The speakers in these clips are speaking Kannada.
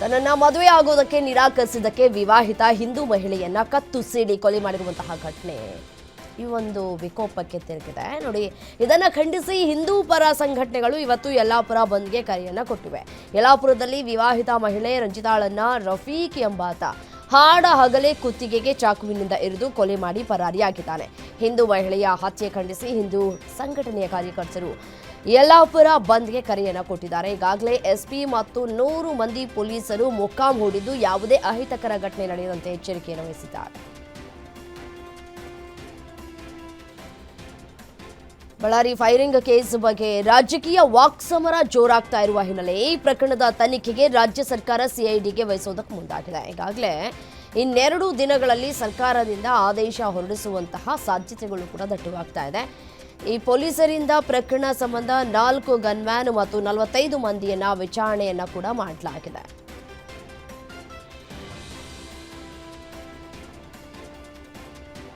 ತನ್ನನ್ನ ಮದುವೆ ಆಗೋದಕ್ಕೆ ನಿರಾಕರಿಸಿದ್ದಕ್ಕೆ ವಿವಾಹಿತ ಹಿಂದೂ ಮಹಿಳೆಯನ್ನ ಕತ್ತು ಸೀಡಿ ಕೊಲೆ ಮಾಡಿರುವಂತಹ ಘಟನೆ. ಈ ಒಂದು ವಿಕೋಪಕ್ಕೆ ತಿರುಗಿದೆ. ನೋಡಿ, ಇದನ್ನ ಖಂಡಿಸಿ ಹಿಂದೂ ಪರ ಸಂಘಟನೆಗಳು ಇವತ್ತು ಯಲ್ಲಾಪುರ ಬಂದ್ಗೆ ಕರೆಯನ್ನ ಕೊಟ್ಟಿವೆ. ಯಲ್ಲಾಪುರದಲ್ಲಿ ವಿವಾಹಿತ ಮಹಿಳೆ ರಂಜಿತಾಳನ್ನ ರಫೀಕ್ ಎಂಬಾತ ಹಾಡ ಹಗಲೇ ಕುತ್ತಿಗೆಗೆ ಚಾಕುವಿನಿಂದ ಇರಿದು ಕೊಲೆ ಮಾಡಿ ಪರಾರಿಯಾಗಿದ್ದಾನೆ. ಹಿಂದೂ ಮಹಿಳೆಯ ಹತ್ಯೆ ಖಂಡಿಸಿ ಹಿಂದೂ ಸಂಘಟನೆಯ ಕಾರ್ಯಕರ್ತರು ಯಲ್ಲಾಪುರ ಬಂದ್ಗೆ ಕರೆಯನ್ನು ಕೊಟ್ಟಿದ್ದಾರೆ. ಈಗಾಗಲೇ ಎಸ್ಪಿ ಮತ್ತು ನೂರು ಮಂದಿ ಪೊಲೀಸರು ಮೊಕ್ಕಾಂ ಹೂಡಿದ್ದು ಯಾವುದೇ ಅಹಿತಕರ ಘಟನೆ ನಡೆಯದಂತೆ ಎಚ್ಚರಿಕೆಯನ್ನು ವಹಿಸಿದ್ದಾರೆ. ಬಳ್ಳಾರಿ ಫೈರಿಂಗ್ ಕೇಸ್ ಬಗ್ಗೆ ರಾಜಕೀಯ ವಾಕ್ಸಮರ ಜೋರಾಗ್ತಾ ಇರುವ ಹಿನ್ನೆಲೆ ಈ ಪ್ರಕರಣದ ತನಿಖೆಗೆ ರಾಜ್ಯ ಸರ್ಕಾರ ಸಿಐಡಿಗೆ ವಹಿಸೋದಕ್ಕೆ ಮುಂದಾಗಿದೆ. ಈಗಾಗಲೇ ಇನ್ನೆರಡು ದಿನಗಳಲ್ಲಿ ಸರ್ಕಾರದಿಂದ ಆದೇಶ ಹೊರಡಿಸುವಂತಹ ಸಾಧ್ಯತೆಗಳು ಕೂಡ ದಟ್ಟವಾಗ್ತಾ ಇದೆ. ಈ ಪೊಲೀಸರಿಂದ ಪ್ರಕರಣ ಸಂಬಂಧ ನಾಲ್ಕು ಗನ್ಮ್ಯಾನ್ ಮತ್ತು ನಲವತ್ತೈದು ಮಂದಿಯನ್ನ ವಿಚಾರಣೆಯನ್ನ ಕೂಡ ಮಾಡಲಾಗಿದೆ.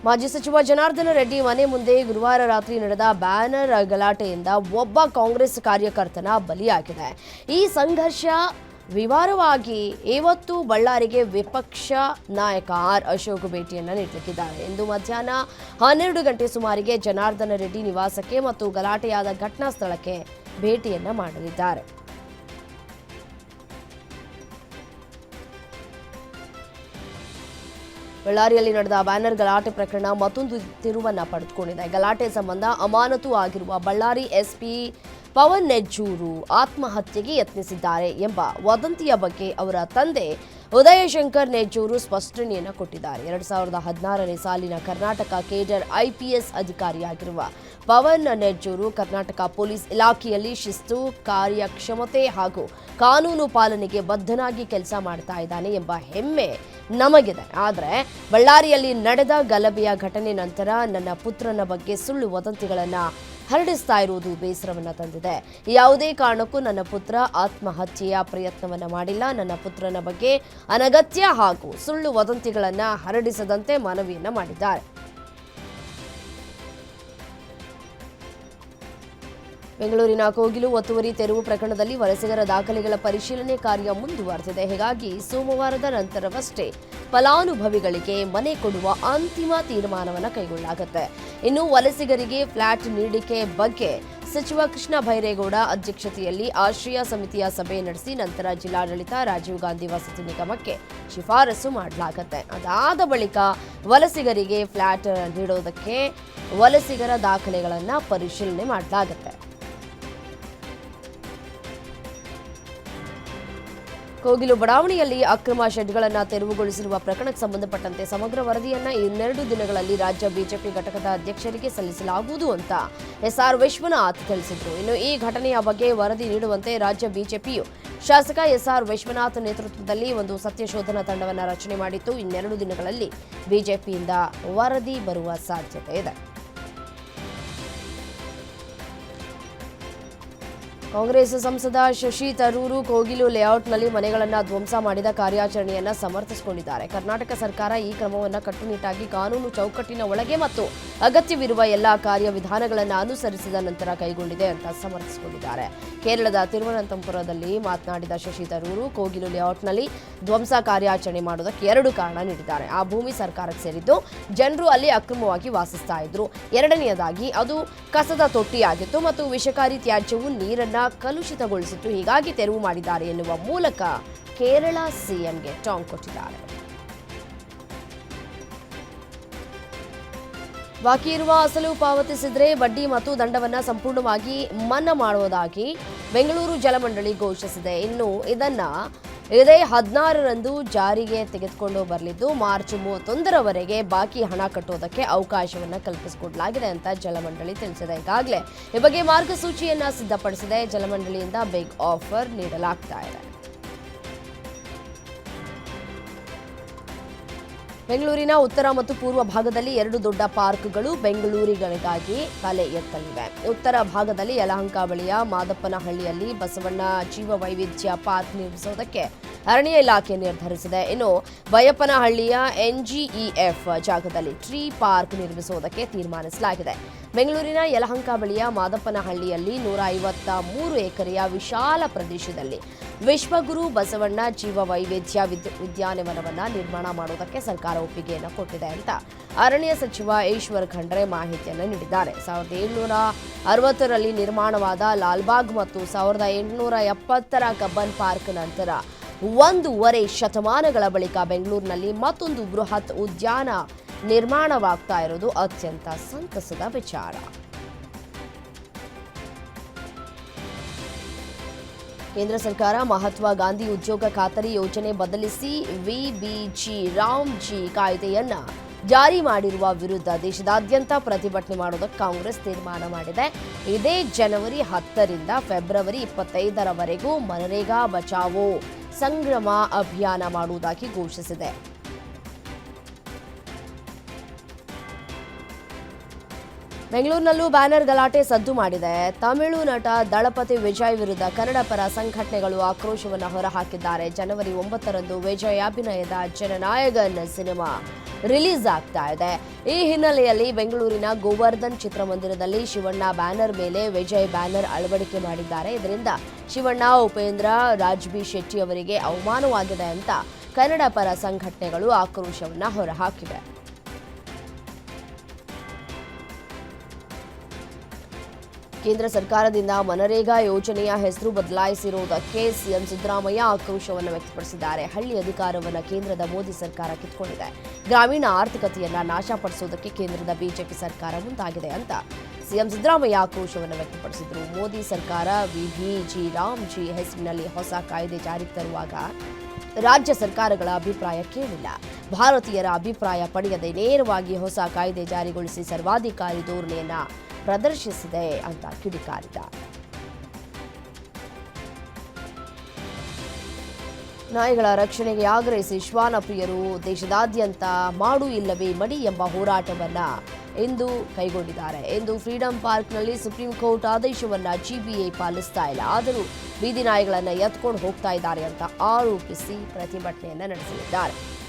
ಮಾಜಿ ಸಚಿವ ಜನಾರ್ದನ ರೆಡ್ಡಿ ಮನೆ ಮುಂದೆ ಗುರುವಾರ ರಾತ್ರಿ ನಡೆದ ಬ್ಯಾನರ್ ಗಲಾಟೆಯಿಂದ ಒಬ್ಬ ಕಾಂಗ್ರೆಸ್ ಕಾರ್ಯಕರ್ತನ ಬಲಿಯಾಗಿದೆ. ಈ ಸಂಘರ್ಷ ವಿವಾರವಾಗಿ ಇವತ್ತು ಬಳ್ಳಾರಿಗೆ ವಿಪಕ್ಷ ನಾಯಕ ಆರ್ ಅಶೋಕ್ ಭೇಟಿಯನ್ನು ನೀಡಲಿದ್ದಾರೆ ಇಂದು ಮಧ್ಯಾಹ್ನ ಹನ್ನೆರಡು ಗಂಟೆ ಸುಮಾರಿಗೆ ಜನಾರ್ದನ ರೆಡ್ಡಿ ನಿವಾಸಕ್ಕೆ ಮತ್ತು ಗಲಾಟೆಯಾದ ಘಟನಾ ಸ್ಥಳಕ್ಕೆ ಭೇಟಿಯನ್ನು ಮಾಡಲಿದ್ದಾರೆ. ಬಳ್ಳಾರಿಯಲ್ಲಿ ನಡೆದ ಬ್ಯಾನರ್ ಗಲಾಟೆ ಪ್ರಕರಣ ಮತ್ತೊಂದು ತಿರುವನ್ನ ಪಡೆದುಕೊಂಡಿದೆ. ಗಲಾಟೆ ಸಂಬಂಧ ಅಮಾನತು ಆಗಿರುವ ಬಳ್ಳಾರಿ ಎಸ್ಪಿ ಪವನ್ ನೆಜ್ಜೂರು ಆತ್ಮಹತ್ಯೆಗೆ ಯತ್ನಿಸಿದ್ದಾರೆ ಎಂಬ ವದಂತಿಯ ಬಗ್ಗೆ ಅವರ ತಂದೆ ಉದಯಶಂಕರ್ ನೆಜ್ಜೂರು ಸ್ಪಷ್ಟನೆಯನ್ನು ಕೊಟ್ಟಿದ್ದಾರೆ. ಎರಡು ಸಾವಿರದ ಹದಿನಾರನೇ ಸಾಲಿನ ಕರ್ನಾಟಕ ಕೇಡರ್ ಐಪಿಎಸ್ ಅಧಿಕಾರಿಯಾಗಿರುವ ಪವನ್ ನೆಜ್ಜೂರು ಕರ್ನಾಟಕ ಪೊಲೀಸ್ ಇಲಾಖೆಯಲ್ಲಿ ಶಿಸ್ತು, ಕಾರ್ಯಕ್ಷಮತೆ ಹಾಗೂ ಕಾನೂನು ಪಾಲನೆಗೆ ಬದ್ಧನಾಗಿ ಕೆಲಸ ಮಾಡ್ತಾ ಇದ್ದಾನೆ ಎಂಬ ಹೆಮ್ಮೆ ನಮಗಿದೆ. ಆದರೆ ಬಳ್ಳಾರಿಯಲ್ಲಿ ನಡೆದ ಗಲಭೆಯ ಘಟನೆ ನಂತರ ನನ್ನ ಪುತ್ರನ ಬಗ್ಗೆ ಸುಳ್ಳು ವದಂತಿಗಳನ್ನು ಹರಡಿಸ್ತಾ ಇರುವುದು ಬೇಸರವನ್ನ ತಂದಿದೆ. ಯಾವುದೇ ಕಾರಣಕ್ಕೂ ನನ್ನ ಪುತ್ರ ಆತ್ಮಹತ್ಯೆಯ ಪ್ರಯತ್ನವನ್ನ ಮಾಡಿಲ್ಲ. ನನ್ನ ಪುತ್ರನ ಬಗ್ಗೆ ಅನಗತ್ಯ ಹಾಗೂ ಸುಳ್ಳು ವದಂತಿಗಳನ್ನ ಹರಡಿಸದಂತೆ ಮನವಿಯನ್ನ ಮಾಡಿದ್ದಾರೆ. ಬೆಂಗಳೂರಿನ ಕೋಗಿಲು ಒತ್ತುವರಿ ತೆರವು ಪ್ರಕರಣದಲ್ಲಿ ವಲಸಿಗರ ದಾಖಲೆಗಳ ಪರಿಶೀಲನೆ ಕಾರ್ಯ ಮುಂದುವರೆದಿದೆ. ಹೀಗಾಗಿ ಸೋಮವಾರದ ನಂತರವಷ್ಟೇ ಫಲಾನುಭವಿಗಳಿಗೆ ಮನೆ ಕೊಡುವ ಅಂತಿಮ ತೀರ್ಮಾನವನ್ನು ಕೈಗೊಳ್ಳಲಾಗುತ್ತೆ. ಇನ್ನು ವಲಸಿಗರಿಗೆ ಫ್ಲಾಟ್ ನೀಡಿಕೆ ಬಗ್ಗೆ ಸಚಿವ ಕೃಷ್ಣ ಬೈರೇಗೌಡ ಅಧ್ಯಕ್ಷತೆಯಲ್ಲಿ ಆಶ್ರಯ ಸಮಿತಿಯ ಸಭೆ ನಡೆಸಿ ನಂತರ ಜಿಲ್ಲಾಡಳಿತ ರಾಜೀವ್ ಗಾಂಧಿ ವಸತಿ ನಿಗಮಕ್ಕೆ ಶಿಫಾರಸು ಮಾಡಲಾಗುತ್ತೆ. ಅದಾದ ಬಳಿಕ ವಲಸಿಗರಿಗೆ ಫ್ಲಾಟ್ ನೀಡೋದಕ್ಕೆ ವಲಸಿಗರ ದಾಖಲೆಗಳನ್ನು ಪರಿಶೀಲನೆ ಮಾಡಲಾಗುತ್ತೆ. ಕೋಗಿಲು ಬಡಾವಣೆಯಲ್ಲಿ ಅಕ್ರಮ ಶೆಡ್ಗಳನ್ನು ತೆರವುಗೊಳಿಸಿರುವ ಪ್ರಕರಣಕ್ಕೆ ಸಂಬಂಧಪಟ್ಟಂತೆ ಸಮಗ್ರ ವರದಿಯನ್ನು ಇನ್ನೆರಡು ದಿನಗಳಲ್ಲಿ ರಾಜ್ಯ ಬಿಜೆಪಿ ಘಟಕದ ಅಧ್ಯಕ್ಷರಿಗೆ ಸಲ್ಲಿಸಲಾಗುವುದು ಅಂತ ಎಸ್ಆರ್ ವಿಶ್ವನಾಥ್ ತಿಳಿಸಿದರು. ಇನ್ನು ಈ ಘಟನೆಯ ಬಗ್ಗೆ ವರದಿ ನೀಡುವಂತೆ ರಾಜ್ಯ ಬಿಜೆಪಿಯು ಶಾಸಕ ಎಸ್ಆರ್ ವಿಶ್ವನಾಥ್ ನೇತೃತ್ವದಲ್ಲಿ ಒಂದು ಸತ್ಯಶೋಧನಾ ತಂಡವನ್ನು ರಚನೆ ಮಾಡಿತ್ತು. ಇನ್ನೆರಡು ದಿನಗಳಲ್ಲಿ ಬಿಜೆಪಿಯಿಂದ ವರದಿ ಬರುವ ಸಾಧ್ಯತೆ ಇದೆ. ಕಾಂಗ್ರೆಸ್ ಸಂಸದ ಶಶಿ ತರೂರು ಕೋಗಿಲು ಲೇಔಟ್ನಲ್ಲಿ ಮನೆಗಳನ್ನು ಧ್ವಂಸ ಮಾಡಿದ ಕಾರ್ಯಾಚರಣೆಯನ್ನು ಸಮರ್ಥಿಸಿಕೊಂಡಿದ್ದಾರೆ. ಕರ್ನಾಟಕ ಸರ್ಕಾರ ಈ ಕ್ರಮವನ್ನು ಕಟ್ಟುನಿಟ್ಟಾಗಿ ಕಾನೂನು ಚೌಕಟ್ಟಿನ ಒಳಗೆ ಮತ್ತು ಅಗತ್ಯವಿರುವ ಎಲ್ಲ ಕಾರ್ಯವಿಧಾನಗಳನ್ನು ಅನುಸರಿಸಿದ ನಂತರ ಕೈಗೊಂಡಿದೆ ಅಂತ ಸಮರ್ಥಿಸಿಕೊಂಡಿದ್ದಾರೆ. ಕೇರಳದ ತಿರುವನಂತಪುರದಲ್ಲಿ ಮಾತನಾಡಿದ ಶಶಿ ತರೂರು ಕೋಗಿಲು ಲೇಔಟ್ನಲ್ಲಿ ಧ್ವಂಸ ಕಾರ್ಯಾಚರಣೆ ಮಾಡುವುದಕ್ಕೆ ಎರಡು ಕಾರಣ ನೀಡಿದ್ದಾರೆ. ಆ ಭೂಮಿ ಸರ್ಕಾರಕ್ಕೆ ಸೇರಿದ್ದು ಜನರು ಅಲ್ಲಿ ಅಕ್ರಮವಾಗಿ ವಾಸಿಸ್ತಾ ಇದ್ರು. ಎರಡನೆಯದಾಗಿ ಅದು ಕಸದ ತೊಟ್ಟಿಯಾಗಿತ್ತು ಮತ್ತು ವಿಷಕಾರಿ ತ್ಯಾಜ್ಯವು ನೀರನ್ನ ಕಲುಷಿತಗೊಳಿಸಿತ್ತು. ಹೀಗಾಗಿ ತೆರವು ಮಾಡಿದ್ದಾರೆ ಎನ್ನುವ ಮೂಲಕ ಕೇರಳ ಸಿಎಂಗೆ ಟಾಂಗ್ ಕೊಟ್ಟಿದ್ದಾರೆ. ಬಾಕಿ ಇರುವ ಅಸಲು ಪಾವತಿಸಿದ್ರೆ ಬಡ್ಡಿ ಮತ್ತು ದಂಡವನ್ನು ಸಂಪೂರ್ಣವಾಗಿ ಮನ್ನಾ ಮಾಡುವುದಾಗಿ ಬೆಂಗಳೂರು ಜಲಮಂಡಳಿ ಘೋಷಿಸಿದೆ. ಇನ್ನು ಇದನ್ನ ಇದೇ ಹದಿನಾರರಂದು ಜಾರಿಗೆ ತೆಗೆದುಕೊಂಡು ಬರಲಿದ್ದು, ಮಾರ್ಚ್ ಮೂವತ್ತೊಂದರವರೆಗೆ ಬಾಕಿ ಹಣ ಕಟ್ಟುವುದಕ್ಕೆ ಅವಕಾಶವನ್ನು ಕಲ್ಪಿಸಿಕೊಡಲಾಗಿದೆ ಅಂತ ಜಲಮಂಡಳಿ ತಿಳಿಸಿದೆ. ಈಗಾಗಲೇ ಈ ಬಗ್ಗೆ ಮಾರ್ಗಸೂಚಿಯನ್ನು ಸಿದ್ಧಪಡಿಸಿದೆ. ಜಲಮಂಡಳಿಯಿಂದ ಬಿಗ್ ಆಫರ್ ನೀಡಲಾಗ್ತಾ ಇದೆ. ಬೆಂಗಳೂರಿನ ಉತ್ತರ ಮತ್ತು ಪೂರ್ವ ಭಾಗದಲ್ಲಿ ಎರಡು ದೊಡ್ಡ ಪಾರ್ಕ್ಗಳು ಬೆಂಗಳೂರಿಗಳಿಗಾಗಿ ತಲೆ ಎತ್ತಲಿವೆ. ಉತ್ತರ ಭಾಗದಲ್ಲಿ ಯಲಹಂಕ ಬಳಿಯ ಮಾದಪ್ಪನಹಳ್ಳಿಯಲ್ಲಿ ಬಸವಣ್ಣ ಜೀವ ವೈವಿಧ್ಯ ಪಾರ್ಕ್ ನಿರ್ಮಿಸುವುದಕ್ಕೆ ಅರಣ್ಯ ಇಲಾಖೆ ನಿರ್ಧರಿಸಿದೆ. ಇನ್ನು ಬಯಪ್ಪನಹಳ್ಳಿಯ ಎನ್ಜಿಇಎಫ್ ಜಾಗದಲ್ಲಿ ಟ್ರೀ ಪಾರ್ಕ್ ನಿರ್ಮಿಸುವುದಕ್ಕೆ ತೀರ್ಮಾನಿಸಲಾಗಿದೆ. ಬೆಂಗಳೂರಿನ ಯಲಹಂಕ ಬಳಿಯ ಮಾದಪ್ಪನಹಳ್ಳಿಯಲ್ಲಿ ನೂರ ಐವತ್ತ ಮೂರು ಎಕರೆಯ ವಿಶಾಲ ಪ್ರದೇಶದಲ್ಲಿ ವಿಶ್ವಗುರು ಬಸವಣ್ಣ ಜೀವ ವೈವಿಧ್ಯ ಉದ್ಯಾನವನವನ್ನ ನಿರ್ಮಾಣ ಮಾಡುವುದಕ್ಕೆ ಸರ್ಕಾರ ಒಪ್ಪಿಗೆಯನ್ನು ಕೊಟ್ಟಿದೆ ಅಂತ ಅರಣ್ಯ ಸಚಿವ ಈಶ್ವರ್ ಖಂಡ್ರೆ ಮಾಹಿತಿಯನ್ನು ನೀಡಿದ್ದಾರೆ. ಸಾವಿರದ ಏಳುನೂರ ಅರವತ್ತರಲ್ಲಿ ನಿರ್ಮಾಣವಾದ ಲಾಲ್ಬಾಗ್ ಮತ್ತು ಸಾವಿರದ ಎಂಟುನೂರ ಎಪ್ಪತ್ತರ ಕಬ್ಬನ್ ಪಾರ್ಕ್ ನಂತರ ಒಂದೂವರೆ ಶತಮಾನಗಳ ಬಳಿಕ ಬೆಂಗಳೂರಿನಲ್ಲಿ ಮತ್ತೊಂದು ಬೃಹತ್ ಉದ್ಯಾನ ನಿರ್ಮಾಣವಾಗ್ತಾ ಇರೋದು ಅತ್ಯಂತ ಸಂತಸದ ವಿಚಾರ. ಕೇಂದ್ರ ಸರ್ಕಾರ ಮಹಾತ್ಮ ಗಾಂಧಿ ಉದ್ಯೋಗ ಖಾತರಿ ಯೋಜನೆ ಬದಲಿಸಿ ವಿಬಿಜಿ ರಾಮ್ಜಿ ಕಾಯ್ದೆಯನ್ನ ಜಾರಿ ಮಾಡಿರುವ ವಿರುದ್ಧ ದೇಶದಾದ್ಯಂತ ಪ್ರತಿಭಟನೆ ಮಾಡೋದಕ್ಕೆ ಕಾಂಗ್ರೆಸ್ ತೀರ್ಮಾನ ಮಾಡಿದೆ. ಇದೇ ಜನವರಿ ಹತ್ತರಿಂದ ಫೆಬ್ರವರಿ ಇಪ್ಪತ್ತೈದರವರೆಗೂ ಮನರೇಗಾ ಬಚಾವೋ ಸಂಗ್ರಮ ಅಭಿಯಾನ ಮಾಡುವುದಾಗಿ ಘೋಷಿಸಿದೆ. ಬೆಂಗಳೂರಿನಲ್ಲೂ ಬ್ಯಾನರ್ ಗಲಾಟೆ ಸದ್ದು ಮಾಡಿದೆ. ತಮಿಳು ನಟ ದಳಪತಿ ವಿಜಯ್ ವಿರುದ್ಧ ಕನ್ನಡ ಪರ ಸಂಘಟನೆಗಳು ಆಕ್ರೋಶವನ್ನು ಹೊರಹಾಕಿದ್ದಾರೆ. ಜನವರಿ ಒಂಬತ್ತರಂದು ವಿಜಯ್ ಅಭಿನಯದ ಜನನಾಯಕನ್ ಸಿನಿಮಾ ರಿಲೀಸ್ ಆಗ್ತಾ ಇದೆ. ಈ ಹಿನ್ನೆಲೆಯಲ್ಲಿ ಬೆಂಗಳೂರಿನ ಗೋವರ್ಧನ್ ಚಿತ್ರಮಂದಿರದಲ್ಲಿ ಶಿವಣ್ಣ ಬ್ಯಾನರ್ ಮೇಲೆ ವಿಜಯ್ ಬ್ಯಾನರ್ ಅಳವಡಿಕೆ ಮಾಡಿದ್ದಾರೆ. ಇದರಿಂದ ಶಿವಣ್ಣ, ಉಪೇಂದ್ರ, ರಾಜ್ಬಿ ಶೆಟ್ಟಿ ಅವರಿಗೆ ಅವಮಾನವಾಗಿದೆ ಅಂತ ಕನ್ನಡ ಪರ ಸಂಘಟನೆಗಳು ಆಕ್ರೋಶವನ್ನು ಹೊರಹಾಕಿವೆ. ಕೇಂದ್ರ ಸರ್ಕಾರದಿಂದ ಮನರೇಗಾ ಯೋಜನೆಯ ಹೆಸರು ಬದಲಾಯಿಸಿರುವುದಕ್ಕೆ ಸಿಎಂ ಸಿದ್ದರಾಮಯ್ಯ ಆಕ್ರೋಶವನ್ನು ವ್ಯಕ್ತಪಡಿಸಿದ್ದಾರೆ. ಹಳ್ಳಿ ಅಧಿಕಾರವನ್ನು ಕೇಂದ್ರದ ಮೋದಿ ಸರ್ಕಾರ ಕಿತ್ಕೊಂಡಿದೆ. ಗ್ರಾಮೀಣ ಆರ್ಥಿಕತೆಯನ್ನ ನಾಶಪಡಿಸುವುದಕ್ಕೆ ಕೇಂದ್ರದ ಬಿಜೆಪಿ ಸರ್ಕಾರ ಮುಂದಾಗಿದೆ ಅಂತ ಸಿಎಂ ಸಿದ್ದರಾಮಯ್ಯ ಆಕ್ರೋಶವನ್ನು ವ್ಯಕ್ತಪಡಿಸಿದರು. ಮೋದಿ ಸರ್ಕಾರ ವಿಭಿ ಜಿ ರಾಮ್ ಜಿ ಹೆಸರಿನಲ್ಲಿ ಹೊಸ ಕಾಯ್ದೆ ಜಾರಿಗೆ ತರುವಾಗ ರಾಜ್ಯ ಸರ್ಕಾರಗಳ ಅಭಿಪ್ರಾಯ ಕೇಳಿಲ್ಲ. ಭಾರತೀಯರ ಅಭಿಪ್ರಾಯ ಪಡೆಯದೆ ನೇರವಾಗಿ ಹೊಸ ಕಾಯ್ದೆ ಜಾರಿಗೊಳಿಸಿ ಸರ್ವಾಧಿಕಾರಿ ಧೋರಣೆಯನ್ನ ಪ್ರದರ್ಶಿಸಿದೆ ಅಂತ ಕಿಡಿಕಾರಿದ. ನಾಯಿಗಳ ರಕ್ಷಣೆಗೆ ಆಗ್ರಹಿಸಿ ಶ್ವಾನ ಪ್ರಿಯರು ದೇಶದಾದ್ಯಂತ ಮಾಡು ಇಲ್ಲವೇ ಮಡಿ ಎಂಬ ಹೋರಾಟವನ್ನ ಎಂದು ಕೈಗೊಂಡಿದ್ದಾರೆ. ಎಂದು ಫ್ರೀಡಂ ಪಾರ್ಕ್ನಲ್ಲಿ ಸುಪ್ರೀಂ ಕೋರ್ಟ್ ಆದೇಶವನ್ನ ಜಿಬಿಐ ಪಾಲಿಸ್ತಾ ಇಲ್ಲ. ಆದರೂ ಬೀದಿ ನಾಯಿಗಳನ್ನ ಎತ್ಕೊಂಡು ಹೋಗ್ತಾ ಇದ್ದಾರೆ ಅಂತ ಆರೋಪಿಸಿ ಪ್ರತಿಭಟನೆಯನ್ನ ನಡೆಸಲಿದ್ದಾರೆ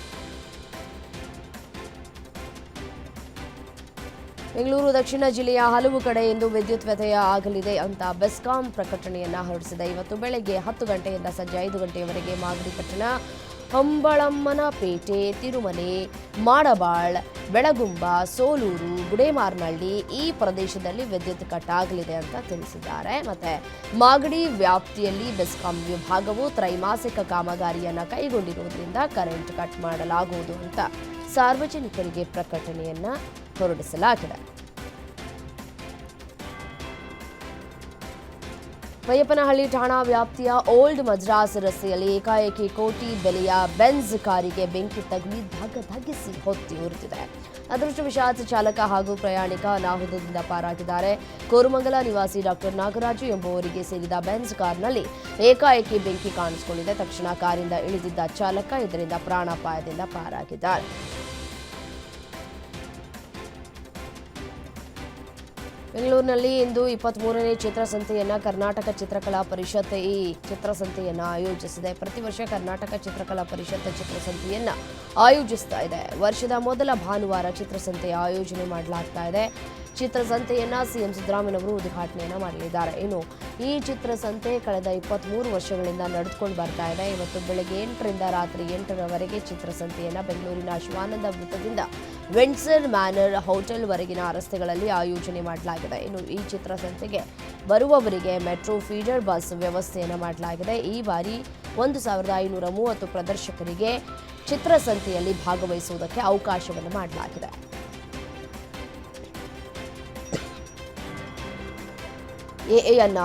ಬೆಂಗಳೂರು ದಕ್ಷಿಣ ಜಿಲ್ಲೆಯ ಹಲವು ಕಡೆ ಇಂದು ವಿದ್ಯುತ್ ವ್ಯತ್ಯಯ ಆಗಲಿದೆ ಅಂತ ಬೆಸ್ಕಾಂ ಪ್ರಕಟಣೆಯನ್ನ ಹೊರಡಿಸಿದೆ. ಇವತ್ತು ಬೆಳಗ್ಗೆ ಹತ್ತು ಗಂಟೆಯಿಂದ ಸಂಜೆ ಐದು ಗಂಟೆಯವರೆಗೆ ಮಾಗಡಿ ಪಟ್ಟಣ ಹಂಬಳಮ್ಮನಪೇಟೆ ತಿರುಮಲೆ, ಮಾಡಬಾಳ್, ಬೆಳಗುಂಬ, ಸೋಲೂರು ಗುಡೇಮಾರ್ನಹಳ್ಳಿ ಈ ಪ್ರದೇಶದಲ್ಲಿ ವಿದ್ಯುತ್ ಕಟ್ ಆಗಲಿದೆ ಅಂತ ತಿಳಿಸಿದ್ದಾರೆ. ಮತ್ತೆ ಮಾಗಡಿ ವ್ಯಾಪ್ತಿಯಲ್ಲಿ ಬೆಸ್ಕಾಂ ವಿಭಾಗವು ತ್ರೈಮಾಸಿಕ ಕಾಮಗಾರಿಯನ್ನ ಕೈಗೊಂಡಿರುವುದರಿಂದ ಕರೆಂಟ್ ಕಟ್ ಮಾಡಲಾಗುವುದು ಅಂತ ಸಾರ್ವಜನಿಕರಿಗೆ ಪ್ರಕಟಣೆಯನ್ನ ಹೊರಡಿಸಲಾಗಿದೆ. ಬೈಯಪ್ಪನಹಳ್ಳಿ ಠಾಣಾ ವ್ಯಾಪ್ತಿಯ ಓಲ್ಡ್ ಮದ್ರಾಸ್ ರಸ್ತೆಯಲ್ಲಿ ಏಕಾಏಕಿ ಕೋಟಿ ಬೆಲೆಯ ಬೆನ್ಸ್ ಕಾರಿಗೆ ಬೆಂಕಿ ತಗುಲಿ ಧಗ ಧಗಿಸಿ ಹೊತ್ತಿ ಉರಿದಿದೆ. ಅದೃಷ್ಟವಶಾತ್ ಚಾಲಕ ಹಾಗೂ ಪ್ರಯಾಣಿಕ ಅನಾಹುತದಿಂದ ಪಾರಾಗಿದ್ದಾರೆ. ಕೋರಮಂಗಲ ನಿವಾಸಿ ಡಾಕ್ಟರ್ ನಾಗರಾಜು ಎಂಬುವರಿಗೆ ಸೇರಿದ ಬೆನ್ಸ್ ಕಾರ್ನಲ್ಲಿ ಏಕಾಏಕಿ ಬೆಂಕಿ ಕಾಣಿಸಿಕೊಂಡಿದೆ. ತಕ್ಷಣ ಕಾರಿಂದ ಇಳಿದಿದ್ದ ಚಾಲಕ ಇದರಿಂದ ಪ್ರಾಣಾಪಾಯದಿಂದ ಪಾರಾಗಿದ್ದಾರೆ. ಬೆಂಗಳೂರಿನಲ್ಲಿ ಇಂದು ಇಪ್ಪತ್ಮೂರನೇ ಚಿತ್ರಸಂತೆಯನ್ನು ಕರ್ನಾಟಕ ಚಿತ್ರಕಲಾ ಪರಿಷತ್ ಈ ಚಿತ್ರಸಂತೆಯನ್ನ ಆಯೋಜಿಸಿದೆ. ಪ್ರತಿ ವರ್ಷ ಕರ್ನಾಟಕ ಚಿತ್ರಕಲಾ ಪರಿಷತ್ ಚಿತ್ರಸಂತೆಯನ್ನ ಆಯೋಜಿಸ್ತಾ ಇದೆ. ವರ್ಷದ ಮೊದಲ ಭಾನುವಾರ ಚಿತ್ರಸಂತೆಯ ಆಯೋಜನೆ ಮಾಡಲಾಗ್ತಾ ಇದೆ. ಚಿತ್ರಸಂತೆಯನ್ನ ಸಿಎಂ ಸಿದ್ದರಾಮಯ್ಯನವರು ಉದ್ಘಾಟನೆಯನ್ನ ಮಾಡಲಿದ್ದಾರೆ ಇನ್ನು ಈ ಚಿತ್ರಸಂತೆ ಕಳೆದ ಇಪ್ಪತ್ಮೂರು ವರ್ಷಗಳಿಂದ ನಡೆದುಕೊಂಡು ಬರ್ತಾ ಇದೆ. ಇವತ್ತು ಬೆಳಗ್ಗೆ ಎಂಟರಿಂದ ರಾತ್ರಿ ಎಂಟರವರೆಗೆ ಚಿತ್ರಸಂತೆಯನ್ನ ಬೆಂಗಳೂರಿನ ಶಿವಾನಂದ ವೃತ್ತದಿಂದ ವೆಂಡ್ಸರ್ ಮ್ಯಾನರ್ ಹೋಟೆಲ್ ವರೆಗಿನ ರಸ್ತೆಗಳಲ್ಲಿ ಆಯೋಜನೆ ಮಾಡಲಾಗಿದೆ. ಇನ್ನು ಈ ಚಿತ್ರಸಂತೆಗೆ ಬರುವವರಿಗೆ ಮೆಟ್ರೋ ಫೀಡರ್ ಬಸ್ ವ್ಯವಸ್ಥೆಯನ್ನು ಮಾಡಲಾಗಿದೆ. ಈ ಬಾರಿ ಒಂದು ಸಾವಿರದ ಐನೂರ ಮೂವತ್ತು ಪ್ರದರ್ಶಕರಿಗೆ ಚಿತ್ರಸಂತೆಯಲ್ಲಿ ಭಾಗವಹಿಸುವುದಕ್ಕೆ ಅವಕಾಶವನ್ನು ಮಾಡಲಾಗಿದೆ. ಎಎಯನ್ನ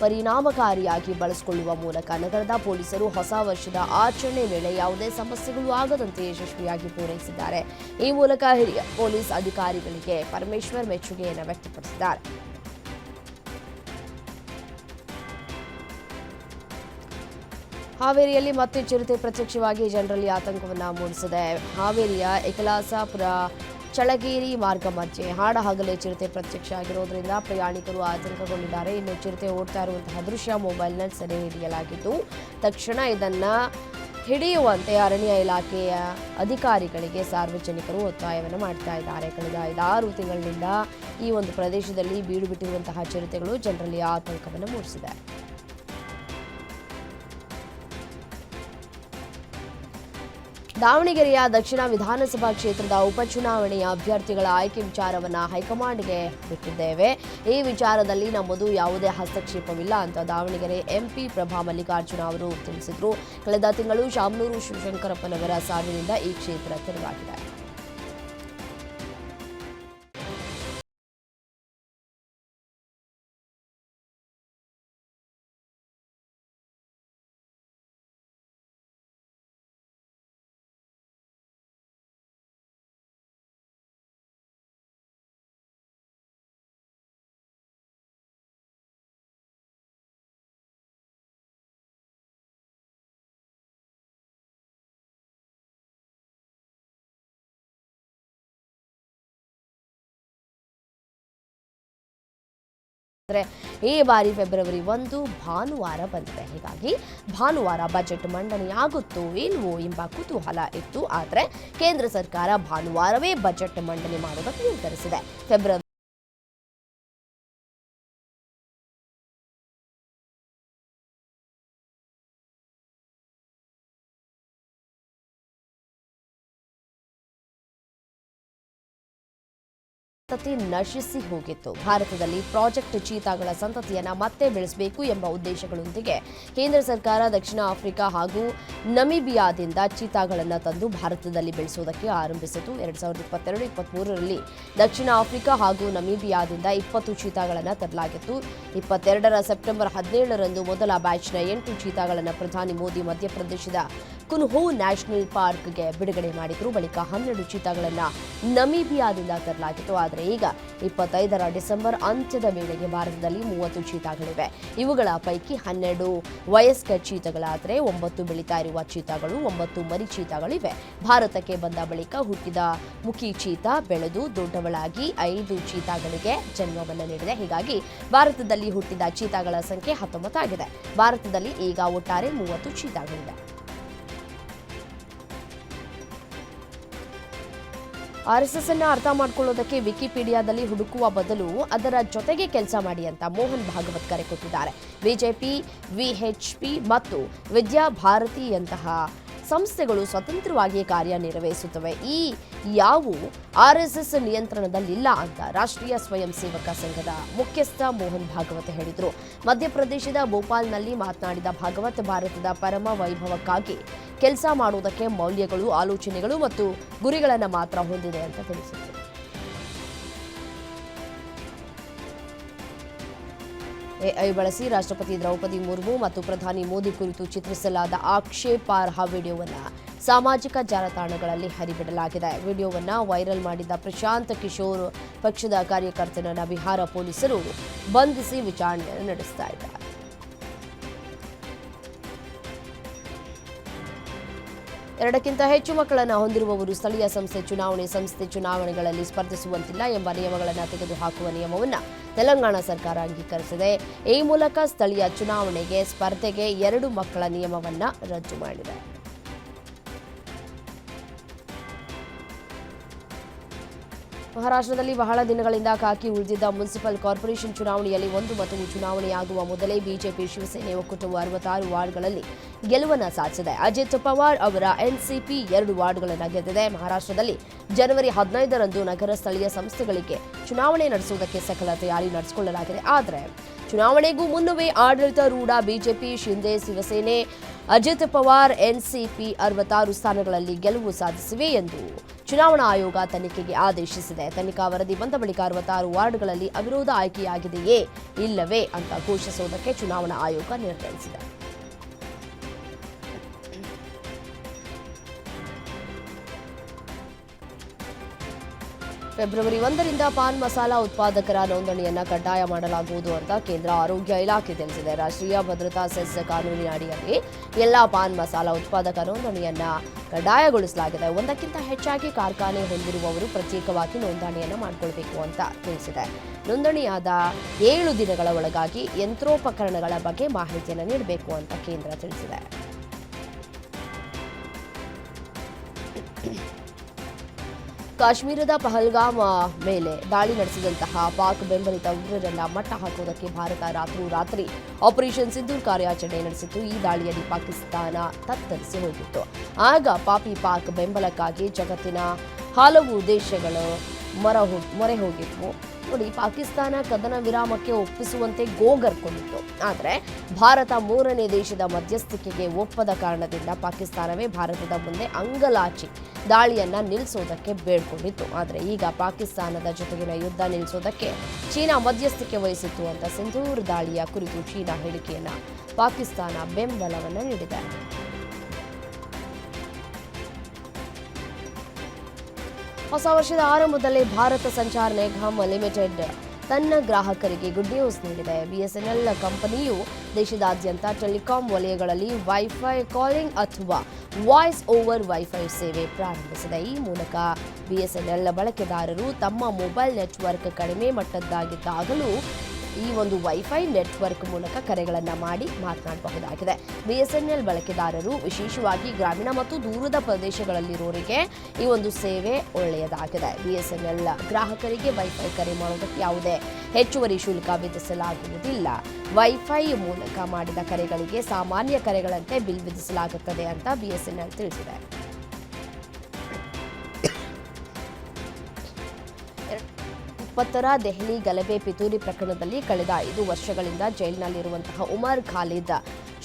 ಪರಿಣಾಮಕಾರಿಯಾಗಿ ಬಳಸಿಕೊಳ್ಳುವ ಮೂಲಕ ನಗರದ ಪೊಲೀಸರು ಹೊಸ ವರ್ಷದ ಆಚರಣೆ ವೇಳೆ ಯಾವುದೇ ಸಮಸ್ಯೆಗಳು ಆಗದಂತೆ ಯಶಸ್ವಿಯಾಗಿ ಪೂರೈಸಿದ್ದಾರೆ. ಈ ಮೂಲಕ ಹಿರಿಯ ಪೊಲೀಸ್ ಅಧಿಕಾರಿಗಳಿಗೆ ಪರಮೇಶ್ವರ್ ಮೆಚ್ಚುಗೆಯನ್ನು ವ್ಯಕ್ತಪಡಿಸಿದ್ದಾರೆ. ಹಾವೇರಿಯಲ್ಲಿ ಮತ್ತೆ ಚಿರತೆ ಪ್ರತ್ಯಕ್ಷವಾಗಿ ಜನರಲ್ಲಿ ಆತಂಕವನ್ನು ಮೂಡಿಸಿದೆ. ಹಾವೇರಿಯ ಏಕಲಾಸಾಪುರ ಚಳಗೇರಿ ಮಾರ್ಗ ಮಧ್ಯೆ ಹಾಡ ಹಗಲೇ ಚಿರತೆ ಪ್ರತ್ಯಕ್ಷ ಆಗಿರೋದ್ರಿಂದ ಪ್ರಯಾಣಿಕರು ಆತಂಕಗೊಂಡಿದ್ದಾರೆ. ಇನ್ನು ಚಿರತೆ ಓಡ್ತಾ ಇರುವಂತಹ ದೃಶ್ಯ ಮೊಬೈಲ್ನಲ್ಲಿ ಸೆರೆ ಹಿಡಿಯಲಾಗಿದ್ದು, ತಕ್ಷಣ ಇದನ್ನ ಹಿಡಿಯುವಂತೆ ಅರಣ್ಯ ಇಲಾಖೆಯ ಅಧಿಕಾರಿಗಳಿಗೆ ಸಾರ್ವಜನಿಕರು ಒತ್ತಾಯವನ್ನು ಮಾಡ್ತಾ ಇದ್ದಾರೆ. ಕಳೆದ ಐದಾರು ತಿಂಗಳಿನಿಂದ ಈ ಒಂದು ಪ್ರದೇಶದಲ್ಲಿ ಬೀಡು ಬಿಟ್ಟಿರುವಂತಹ ಚಿರತೆಗಳು ಜನರಲ್ಲಿ ಆತಂಕವನ್ನು ಮೂಡಿಸಿದೆ. ದಾವಣಗೆರೆಯ ದಕ್ಷಿಣ ವಿಧಾನಸಭಾ ಕ್ಷೇತ್ರದ ಉಪಚುನಾವಣೆಯ ಅಭ್ಯರ್ಥಿಗಳ ಆಯ್ಕೆ ವಿಚಾರವನ್ನು ಹೈಕಮಾಂಡ್ಗೆ ಬಿಟ್ಟಿದ್ದೇವೆ. ಈ ವಿಚಾರದಲ್ಲಿ ನಮ್ಮದು ಯಾವುದೇ ಹಸ್ತಕ್ಷೇಪವಿಲ್ಲ ಅಂತ ದಾವಣಗೆರೆ ಎಂಪಿ ಪ್ರಭಾ ಮಲ್ಲಿಕಾರ್ಜುನ ಅವರು ತಿಳಿಸಿದರು. ಕಳೆದ ತಿಂಗಳು ಶಾಮನೂರು ಶಿವಶಂಕರಪ್ಪನವರ ಸಾವಿನಿಂದ ಈ ಕ್ಷೇತ್ರ ತೆರವಾಗಿದೆ. ಆದರೆ ಈ ಬಾರಿ ಫೆಬ್ರವರಿ ಒಂದು ಭಾನುವಾರ ಬಂದಿದೆ. ಹೀಗಾಗಿ ಭಾನುವಾರ ಬಜೆಟ್ ಮಂಡನೆಯಾಗುತ್ತೋ ಇಲ್ವೋ ಎಂಬ ಕುತೂಹಲ ಇತ್ತು. ಆದರೆ ಕೇಂದ್ರ ಸರ್ಕಾರ ಭಾನುವಾರವೇ ಬಜೆಟ್ ಮಂಡನೆ ಮಾಡುವುದಕ್ಕೆ ನಿರ್ಧರಿಸಿದೆ. ಫೆಬ್ರವರಿ ಸಂತತಿ ನಶಿಸಿ ಹೋಗಿತ್ತು. ಭಾರತದಲ್ಲಿ ಪ್ರಾಜೆಕ್ಟ್ ಚೀತಾಗಳ ಸಂತತಿಯನ್ನ ಮತ್ತೆ ಬೆಳೆಸಬೇಕು ಎಂಬ ಉದ್ದೇಶಗಳೊಂದಿಗೆ ಕೇಂದ್ರ ಸರ್ಕಾರ ದಕ್ಷಿಣ ಆಫ್ರಿಕಾ ಹಾಗೂ ನಮಿಬಿಯಾದಿಂದ ಚೀತಾಗಳನ್ನು ತಂದು ಭಾರತದಲ್ಲಿ ಬೆಳೆಸುವುದಕ್ಕೆ ಆರಂಭಿಸಿತು. ಎರಡ್ ಸಾವಿರದ ಇಪ್ಪತ್ತೆರಡು, ಇಪ್ಪತ್ಮೂರರಲ್ಲಿ ದಕ್ಷಿಣ ಆಫ್ರಿಕಾ ಹಾಗೂ ನಮಿಬಿಯಾದಿಂದ ಇಪ್ಪತ್ತು ಚೀತಾಗಳನ್ನು ತರಲಾಗಿತ್ತು. ಇಪ್ಪತ್ತೆರಡರ ಸೆಪ್ಟೆಂಬರ್ ಹದಿನೇಳರಂದು ಮೊದಲ ಬ್ಯಾಚ್ನ ಎಂಟು ಚೀತಾಗಳನ್ನು ಪ್ರಧಾನಿ ಮೋದಿ ಮಧ್ಯಪ್ರದೇಶದ ಕುನ್ಹೋ ನ್ಯಾಷನಲ್ ಪಾರ್ಕ್ಗೆ ಬಿಡುಗಡೆ ಮಾಡಿದ್ರು. ಬಳಿಕ ಹನ್ನೆರಡು ಚೀತಾಗಳನ್ನು ನಮೀಬಿಯಾದಿಂದ ತರಲಾಗಿತ್ತು. ಆದರೆ ಈಗ ಇಪ್ಪತ್ತೈದರ ಡಿಸೆಂಬರ್ ಅಂತ್ಯದ ವೇಳೆಗೆ ಭಾರತದಲ್ಲಿ ಮೂವತ್ತು ಚೀತಾಗಳಿವೆ. ಇವುಗಳ ಪೈಕಿ ಹನ್ನೆರಡು ವಯಸ್ಕ ಚೀತಾಗಳಾದರೆ ಒಂಬತ್ತು ಬೆಳೀತಾ ಇರುವ ಚೀತಾಗಳು, ಒಂಬತ್ತು ಮರಿ ಚೀತಾಗಳಿವೆ. ಭಾರತಕ್ಕೆ ಬಂದ ಬಳಿಕ ಹುಟ್ಟಿದ ಮುಖಿ ಚೀತಾ, ಬೆಳೆದು ದೊಡ್ಡವಳಾಗಿ ಐದು ಚೀತಾಗಳಿಗೆ ಜನ್ಮವನ್ನು ನೀಡಿದೆ. ಹೀಗಾಗಿ ಭಾರತದಲ್ಲಿ ಹುಟ್ಟಿದ ಚೀತಾಗಳ ಸಂಖ್ಯೆ ಹತ್ತೊಂಬತ್ತಾಗಿದೆ. ಭಾರತದಲ್ಲಿ ಈಗ ಒಟ್ಟಾರೆ ಮೂವತ್ತು ಚೀತಾಗಳಿವೆ. ಆರ್ಎಸ್ಎಸ್ ಅನ್ನ ಅರ್ಥ ಮಾಡಿಕೊಳ್ಳೋದಕ್ಕೆ ವಿಕಿಪೀಡಿಯಾದಲ್ಲಿ ಹುಡುಕುವ ಬದಲು ಅದರ ಜೊತೆಗೆ ಕೆಲಸ ಮಾಡಿ ಅಂತ ಮೋಹನ್ ಭಾಗವತ್ ಕರೆ ಕೊಟ್ಟಿದ್ದಾರೆ. ಬಿಜೆಪಿ, ವಿಎಚ್ಪಿ ಮತ್ತು ವಿದ್ಯಾಭಾರತಿಯಂತಹ ಸಂಸ್ಥೆಗಳು ಸ್ವತಂತ್ರವಾಗಿ ಕಾರ್ಯನಿರ್ವಹಿಸುತ್ತವೆ. ಈ ಯಾವು ಎಸ್ ನಿಯಂತ್ರಣದಲ್ಲಿಲ್ಲ ಅಂತ ರಾಷ್ಟ್ರೀಯ ಸ್ವಯಂ ಸೇವಕ ಸಂಘದ ಮುಖ್ಯಸ್ಥ ಮೋಹನ್ ಭಾಗವತ್ ಹೇಳಿದರು. ಮಧ್ಯಪ್ರದೇಶದ ಭೋಪಾಲ್ನಲ್ಲಿ ಮಾತನಾಡಿದ ಭಾಗವತ್, ಭಾರತದ ಪರಮ ವೈಭವಕ್ಕಾಗಿ ಕೆಲಸ ಮಾಡುವುದಕ್ಕೆ ಮೌಲ್ಯಗಳು, ಆಲೋಚನೆಗಳು ಮತ್ತು ಗುರಿಗಳನ್ನು ಮಾತ್ರ ಹೊಂದಿದೆ ಅಂತ ತಿಳಿಸಿದರು. ಎಐ ಬಳಸಿ ರಾಷ್ಟ್ರಪತಿ ದ್ರೌಪದಿ ಮುರ್ಮು ಮತ್ತು ಪ್ರಧಾನಿ ಮೋದಿ ಕುರಿತು ಚಿತ್ರಿಸಲಾದ ಆಕ್ಷೇಪಾರ್ಹ ವಿಡಿಯೋವನ್ನು ಸಾಮಾಜಿಕ ಜಾಲತಾಣಗಳಲ್ಲಿ ಹರಿಬಿಡಲಾಗಿದೆ. ವಿಡಿಯೋವನ್ನು ವೈರಲ್ ಮಾಡಿದ ಪ್ರಶಾಂತ್ ಕಿಶೋರ್ ಪಕ್ಷದ ಕಾರ್ಯಕರ್ತನನ್ನ ಬಿಹಾರ ಪೊಲೀಸರು ಬಂಧಿಸಿ ವಿಚಾರಣೆ ನಡೆಸ್ತಾ ಎರಡಕ್ಕಿಂತ ಹೆಚ್ಚು ಮಕ್ಕಳನ್ನು ಹೊಂದಿರುವವರು ಸ್ಥಳೀಯ ಸಂಸ್ಥೆ ಚುನಾವಣೆ ಸಂಸ್ಥೆ ಚುನಾವಣೆಗಳಲ್ಲಿ ಸ್ಪರ್ಧಿಸುವಂತಿಲ್ಲ ಎಂಬ ನಿಯಮಗಳನ್ನು ತೆಗೆದುಹಾಕುವ ನಿಯಮವನ್ನು ತೆಲಂಗಾಣ ಸರ್ಕಾರ ಅಂಗೀಕರಿಸಿದೆ. ಈ ಮೂಲಕ ಸ್ಥಳೀಯ ಚುನಾವಣೆಗೆ ಸ್ಪರ್ಧೆಗೆ ಎರಡು ಮಕ್ಕಳ ನಿಯಮವನ್ನು ರದ್ದು ಮಾಡಿದೆ. ಮಹಾರಾಷ್ಟ್ರದಲ್ಲಿ ಬಹಳ ದಿನಗಳಿಂದ ಕಾಕಿ ಉಳಿದಿದ್ದ ಮುನ್ಸಿಪಲ್ ಕಾರ್ಪೊರೇಷನ್ ಚುನಾವಣೆಯಲ್ಲಿ ಒಂದು ಮತವು ಚುನಾವಣೆಯಾಗುವ ಮೊದಲೇ ಬಿಜೆಪಿ, ಶಿವಸೇನೆ ಒಕ್ಕೂಟವು ಅರವತ್ತಾರು ವಾರ್ಡ್ಗಳಲ್ಲಿ ಗೆಲುವನ್ನು ಸಾಧಿಸಿದೆ. ಅಜಿತ್ ಪವಾರ್ ಅವರ ಎನ್ಸಿಪಿ ಎರಡು ವಾರ್ಡ್ಗಳನ್ನು ಗೆದ್ದಿದೆ. ಮಹಾರಾಷ್ಟ್ರದಲ್ಲಿ ಜನವರಿ ಹದಿನೈದರಂದು ನಗರ ಸ್ಥಳೀಯ ಸಂಸ್ಥೆಗಳಿಗೆ ಚುನಾವಣೆ ನಡೆಸುವುದಕ್ಕೆ ಸಕಲ ತಯಾರಿ ನಡೆಸಿಕೊಳ್ಳಲಾಗಿದೆ. ಆದರೆ ಚುನಾವಣೆಗೂ ಮುನ್ನವೇ ಆಡಳಿತಾರೂಢ ಬಿಜೆಪಿ ಶಿಂದೆ ಶಿವಸೇನೆ ಅಜಿತ್ ಪವಾರ್ ಎನ್ಸಿಪಿ ಅರವತ್ತಾರು ಸ್ಥಾನಗಳಲ್ಲಿ ಗೆಲುವು ಸಾಧಿಸಿವೆ ಎಂದು ಚುನಾವಣಾ ಆಯೋಗ ತನಿಖೆಗೆ ಆದೇಶಿಸಿದೆ. ತನಿಖಾ ವರದಿ ಬಂದ ಬಳಿಕ ಅರವತ್ತಾರು ವಾರ್ಡ್ಗಳಲ್ಲಿ ಅವಿರೋಧ ಆಯ್ಕೆಯಾಗಿದೆಯೇ ಇಲ್ಲವೇ ಅಂತ ಘೋಷಿಸುವುದಕ್ಕೆ ಚುನಾವಣಾ ಆಯೋಗ ನಿರ್ಧರಿಸಿದೆ. ಫೆಬ್ರವರಿ ಒಂದರಿಂದ ಪಾನ್ ಮಸಾಲ ಉತ್ಪಾದಕರ ನೋಂದಣಿಯನ್ನು ಕಡ್ಡಾಯ ಮಾಡಲಾಗುವುದು ಅಂತ ಕೇಂದ್ರ ಆರೋಗ್ಯ ಇಲಾಖೆ ತಿಳಿಸಿದೆ. ರಾಷ್ಟ್ರೀಯ ಭದ್ರತಾ ಸೆಸ್ ಕಾನೂನಿನ ಅಡಿಯಲ್ಲಿ ಎಲ್ಲ ಪಾನ್ ಮಸಾಲ ಉತ್ಪಾದಕ ನೋಂದಣಿಯನ್ನು ಕಡ್ಡಾಯಗೊಳಿಸಲಾಗಿದೆ. ಒಂದಕ್ಕಿಂತ ಹೆಚ್ಚಾಗಿ ಕಾರ್ಖಾನೆ ಹೊಂದಿರುವವರು ಪ್ರತ್ಯೇಕವಾಗಿ ನೋಂದಣಿಯನ್ನು ಮಾಡಿಕೊಳ್ಬೇಕು ಅಂತ ತಿಳಿಸಿದೆ. ನೋಂದಣಿಯಾದ ಏಳು ದಿನಗಳ ಒಳಗಾಗಿ ಯಂತ್ರೋಪಕರಣಗಳ ಬಗ್ಗೆ ಮಾಹಿತಿಯನ್ನು ನೀಡಬೇಕು ಅಂತ ಕೇಂದ್ರ ತಿಳಿಸಿದೆ. ಕಾಶ್ಮೀರದ ಪಹಲ್ಗಾಮ್ ಮೇಲೆ ದಾಳಿ ನಡೆಸಿದಂತಹ ಪಾಕ್ ಬೆಂಬಲಿತ ಉಗ್ರರನ್ನ ಮಟ್ಟ ಹಾಕುವುದಕ್ಕೆ ಭಾರತ ರಾತ್ರೋರಾತ್ರಿ ಆಪರೇಷನ್ ಸಿಂಧೂರ್ ಕಾರ್ಯಾಚರಣೆ ನಡೆಸಿತ್ತು. ಈ ದಾಳಿಯಲ್ಲಿ ಪಾಕಿಸ್ತಾನ ತತ್ತರಿಸಿ ಹೋಗಿತ್ತು. ಆಗ ಪಾಪಿ ಪಾಕ್ ಬೆಂಬಲಕ್ಕಾಗಿ ಜಗತ್ತಿನ ಹಲವು ದೇಶಗಳು ಮೊರ ಮೊರೆ ಹೋಗಿದ್ವು. ನೋಡಿ, ಪಾಕಿಸ್ತಾನ ಕದನ ವಿರಾಮಕ್ಕೆ ಒಪ್ಪಿಸುವಂತೆ ಗೋಗರ್ಕೊಂಡಿತ್ತು. ಆದರೆ ಭಾರತ ಮೂರನೇ ದೇಶದ ಮಧ್ಯಸ್ಥಿಕೆಗೆ ಒಪ್ಪದ ಕಾರಣದಿಂದ ಪಾಕಿಸ್ತಾನವೇ ಭಾರತದ ಮುಂದೆ ಅಂಗಲಾಚಿ ದಾಳಿಯನ್ನ ನಿಲ್ಲಿಸೋದಕ್ಕೆ ಬೇಡ್ಕೊಂಡಿತ್ತು. ಆದರೆ ಈಗ ಪಾಕಿಸ್ತಾನದ ಜೊತೆಗಿನ ಯುದ್ಧ ನಿಲ್ಲಿಸೋದಕ್ಕೆ ಚೀನಾ ಮಧ್ಯಸ್ಥಿಕೆ ವಹಿಸಿತ್ತು ಅಂತ ಸಿಂಧೂರ್ ದಾಳಿಯ ಕುರಿತು ಚೀನಾ ಹೇಳಿಕೆಯನ್ನ ಪಾಕಿಸ್ತಾನ ಬೆಂಬಲವನ್ನು ನೀಡಿದೆ. ಹೊಸ ವರ್ಷದ ಆರಂಭದಲ್ಲಿ ಭಾರತ ಸಂಚಾರ ನಿಗಮ್ ಲಿಮಿಟೆಡ್ ತನ್ನ ಗ್ರಾಹಕರಿಗೆ ಗುಡ್ ನ್ಯೂಸ್ ನೀಡಿದೆ. ಬಿಎಸ್ಎನ್ಎಲ್ ಕಂಪನಿಯು ದೇಶದಾದ್ಯಂತ ಟೆಲಿಕಾಂ ವಲಯಗಳಲ್ಲಿ ವೈಫೈ ಕಾಲಿಂಗ್ ಅಥವಾ ವಾಯ್ಸ್ ಓವರ್ ವೈಫೈ ಸೇವೆ ಪ್ರಾರಂಭಿಸಿದೆ. ಈ ಮೂಲಕ ಬಿಎಸ್ಎನ್ಎಲ್ ಬಳಕೆದಾರರು ತಮ್ಮ ಮೊಬೈಲ್ ನೆಟ್ವರ್ಕ್ ಕಡಿಮೆ ಮಟ್ಟದ್ದಾಗಿದ್ದಾಗಲೂ ಈ ಒಂದು ವೈಫೈ ನೆಟ್ವರ್ಕ್ ಮೂಲಕ ಕರೆಗಳನ್ನು ಮಾಡಿ ಮಾತನಾಡಬಹುದಾಗಿದೆ. ಬಿಎಸ್ಎನ್ಎಲ್ ಬಳಕೆದಾರರು, ವಿಶೇಷವಾಗಿ ಗ್ರಾಮೀಣ ಮತ್ತು ದೂರದ ಪ್ರದೇಶಗಳಲ್ಲಿರೋರಿಗೆ ಈ ಒಂದು ಸೇವೆ ಒಳ್ಳೆಯದಾಗಿದೆ. ಬಿಎಸ್ಎನ್ಎಲ್ ಗ್ರಾಹಕರಿಗೆ ವೈಫೈ ಕರೆ ಮಾಡೋದಕ್ಕೆ ಯಾವುದೇ ಹೆಚ್ಚುವರಿ ಶುಲ್ಕ ವಿಧಿಸಲಾಗುವುದಿಲ್ಲ. ವೈಫೈ ಮೂಲಕ ಮಾಡಿದ ಕರೆಗಳಿಗೆ ಸಾಮಾನ್ಯ ಕರೆಗಳಂತೆ ಬಿಲ್ ವಿಧಿಸಲಾಗುತ್ತದೆ ಅಂತ ಬಿಎಸ್ಎನ್ಎಲ್ ತಿಳಿಸಿದೆ. ಇಪ್ಪತ್ತರ ದೆಹಲಿ ಗಲಭೆ ಪಿತೂರಿ ಪ್ರಕರಣದಲ್ಲಿ ಕಳೆದ ಐದು ವರ್ಷಗಳಿಂದ ಜೈಲಿನಲ್ಲಿರುವಂತಹ ಉಮರ್ ಖಾಲಿದ್,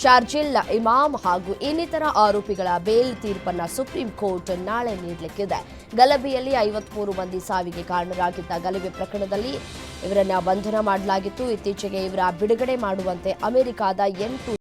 ಶಾರ್ಜಿಲ್ ಇಮಾಮ್ ಹಾಗೂ ಇನ್ನಿತರ ಆರೋಪಿಗಳ ಬೇಲ್ ತೀರ್ಪನ್ನು ಸುಪ್ರೀಂ ಕೋರ್ಟ್ ನಾಳೆ ನೀಡಲಿಕ್ಕಿದೆ. ಗಲಭೆಯಲ್ಲಿ ಐವತ್ಮೂರು ಮಂದಿ ಸಾವಿಗೆ ಕಾರಣರಾಗಿದ್ದ ಗಲಭೆ ಪ್ರಕರಣದಲ್ಲಿ ಇವರನ್ನ ಬಂಧನ ಮಾಡಲಾಗಿತ್ತು. ಇತ್ತೀಚೆಗೆ ಇವರ ಬಿಡುಗಡೆ ಮಾಡುವಂತೆ ಅಮೆರಿಕದ ಎಂಟು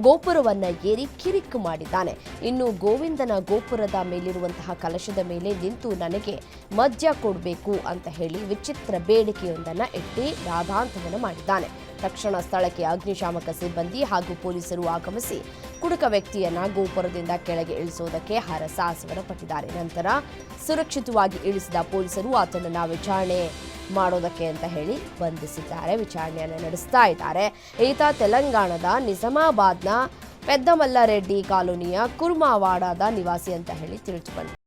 ಗೋಪುರವನ್ನ ಏರಿ ಕಿರಿಕ್ ಮಾಡಿದ್ದಾನೆ. ಇನ್ನು ಗೋವಿಂದನ ಗೋಪುರದ ಮೇಲಿರುವಂತಹ ಕಲಶದ ಮೇಲೆ ನಿಂತು ನನಗೆ ಮದ್ಯ ಕೊಡಬೇಕು ಅಂತ ಹೇಳಿ ವಿಚಿತ್ರ ಬೇಡಿಕೆಯೊಂದನ್ನ ಇಟ್ಟು ರಾಧಾಂತವನ್ನು ಮಾಡಿದ್ದಾನೆ. ತಕ್ಷಣ ಸ್ಥಳಕ್ಕೆ ಅಗ್ನಿಶಾಮಕ ಸಿಬ್ಬಂದಿ ಹಾಗೂ ಪೊಲೀಸರು ಆಗಮಿಸಿ ಕುಡುಕ ವ್ಯಕ್ತಿಯನ್ನ ಗೋಪುರದಿಂದ ಕೆಳಗೆ ಇಳಿಸುವುದಕ್ಕೆ ಹರಸಾಹಸವನ್ನು ಪಟ್ಟಿದ್ದಾರೆ ನಂತರ ಸುರಕ್ಷಿತವಾಗಿ ಇಳಿಸಿದ ಪೊಲೀಸರು ಆತನನ್ನ ವಿಚಾರಣೆ ಮಾಡೋದಕ್ಕೆ ಅಂತ ಹೇಳಿ ಬಂಧಿಸಿದ್ದಾರೆ. ವಿಚಾರಣೆಯನ್ನು ನಡೆಸ್ತಾ ಇದ್ದಾರೆ. ಈತ ತೆಲಂಗಾಣದ ನಿಜಾಮಾಬಾದ್ನ ಪೆದ್ದಮಲ್ಲಾರೆಡ್ಡಿ ಕಾಲೋನಿಯ ಕುರ್ಮಾವಾಡಾದ ನಿವಾಸಿ ಅಂತ ಹೇಳಿ ತಿಳಿದು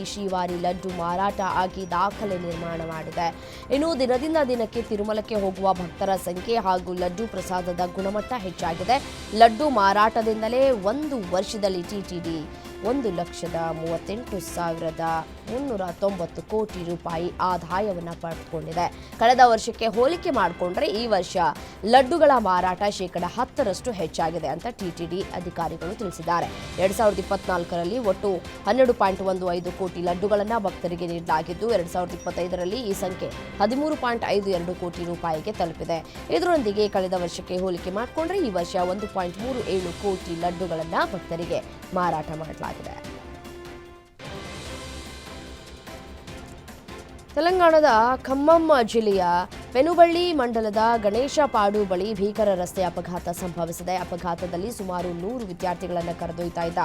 ಬಂದಿದೆ ಶ್ರೀವಾರಿ ಲಡ್ಡು ಮಾರಾಟ ಆಗಿ ದಾಖಲೆ ನಿರ್ಮಾಣ ಮಾಡಿದೆ. ಇನ್ನು ದಿನದಿಂದ ದಿನಕ್ಕೆ ತಿರುಮಲಕ್ಕೆ ಹೋಗುವ ಭಕ್ತರ ಸಂಖ್ಯೆ ಹಾಗೂ ಲಡ್ಡು ಪ್ರಸಾದದ ಗುಣಮಟ್ಟ ಹೆಚ್ಚಾಗಿದೆ. ಲಡ್ಡು ಮಾರಾಟದಿಂದಲೇ ಒಂದು ವರ್ಷದಲ್ಲಿ ಟಿಟಿಡಿ ಒಂದು ಲಕ್ಷದ ಮೂವತ್ತೆಂಟು ಸಾವಿರದ ಮುನ್ನೂರ ತೊಂಬತ್ತು ಕೋಟಿ ರೂಪಾಯಿ ಆದಾಯವನ್ನು ಪಡೆದುಕೊಂಡಿದೆ. ಕಳೆದ ವರ್ಷಕ್ಕೆ ಹೋಲಿಕೆ ಮಾಡಿಕೊಂಡ್ರೆ ಈ ವರ್ಷ ಲಡ್ಡುಗಳ ಮಾರಾಟ ಶೇಕಡ ಹತ್ತರಷ್ಟು ಹೆಚ್ಚಾಗಿದೆ ಅಂತ ಟಿಟಿಡಿ ಅಧಿಕಾರಿಗಳು ತಿಳಿಸಿದ್ದಾರೆ. ಎರಡ್ ಸಾವಿರದ ಇಪ್ಪತ್ನಾಲ್ಕರಲ್ಲಿ ಒಟ್ಟು ಹನ್ನೆರಡು ಪಾಯಿಂಟ್ ಒಂದು ಐದು ಕೋಟಿ ಲಡ್ಡುಗಳನ್ನು ಭಕ್ತರಿಗೆ ನೀಡಲಾಗಿದ್ದು, ಎರಡ್ ಸಾವಿರದ ಇಪ್ಪತ್ತೈದರಲ್ಲಿ ಈ ಸಂಖ್ಯೆ ಹದಿಮೂರು ಪಾಯಿಂಟ್ ಐದು ಎರಡು ಕೋಟಿ ರೂಪಾಯಿಗೆ ತಲುಪಿದೆ. ಇದರೊಂದಿಗೆ ಕಳೆದ ವರ್ಷಕ್ಕೆ ಹೋಲಿಕೆ ಮಾಡಿಕೊಂಡ್ರೆ ಈ ವರ್ಷ ಒಂದು ಪಾಯಿಂಟ್ ಮೂರು ಏಳು ಕೋಟಿ ಲಡ್ಡುಗಳನ್ನು ಭಕ್ತರಿಗೆ ಮಾರಾಟ ಮಾಡಲಾಗಿದೆ. ತೆಲಂಗಾಣದ ಖಮ್ಮಮ್ಮ ಜಿಲ್ಲೆಯ ಪೆನುಬಳ್ಳಿ ಮಂಡಲದ ಗಣೇಶ ಪಾಡು ಬಳಿ ಭೀಕರ ರಸ್ತೆ ಅಪಘಾತ ಸಂಭವಿಸಿದೆ. ಅಪಘಾತದಲ್ಲಿ ಸುಮಾರು ನೂರು ವಿದ್ಯಾರ್ಥಿಗಳನ್ನು ಕರೆದೊಯ್ತಾ ಇದ್ದ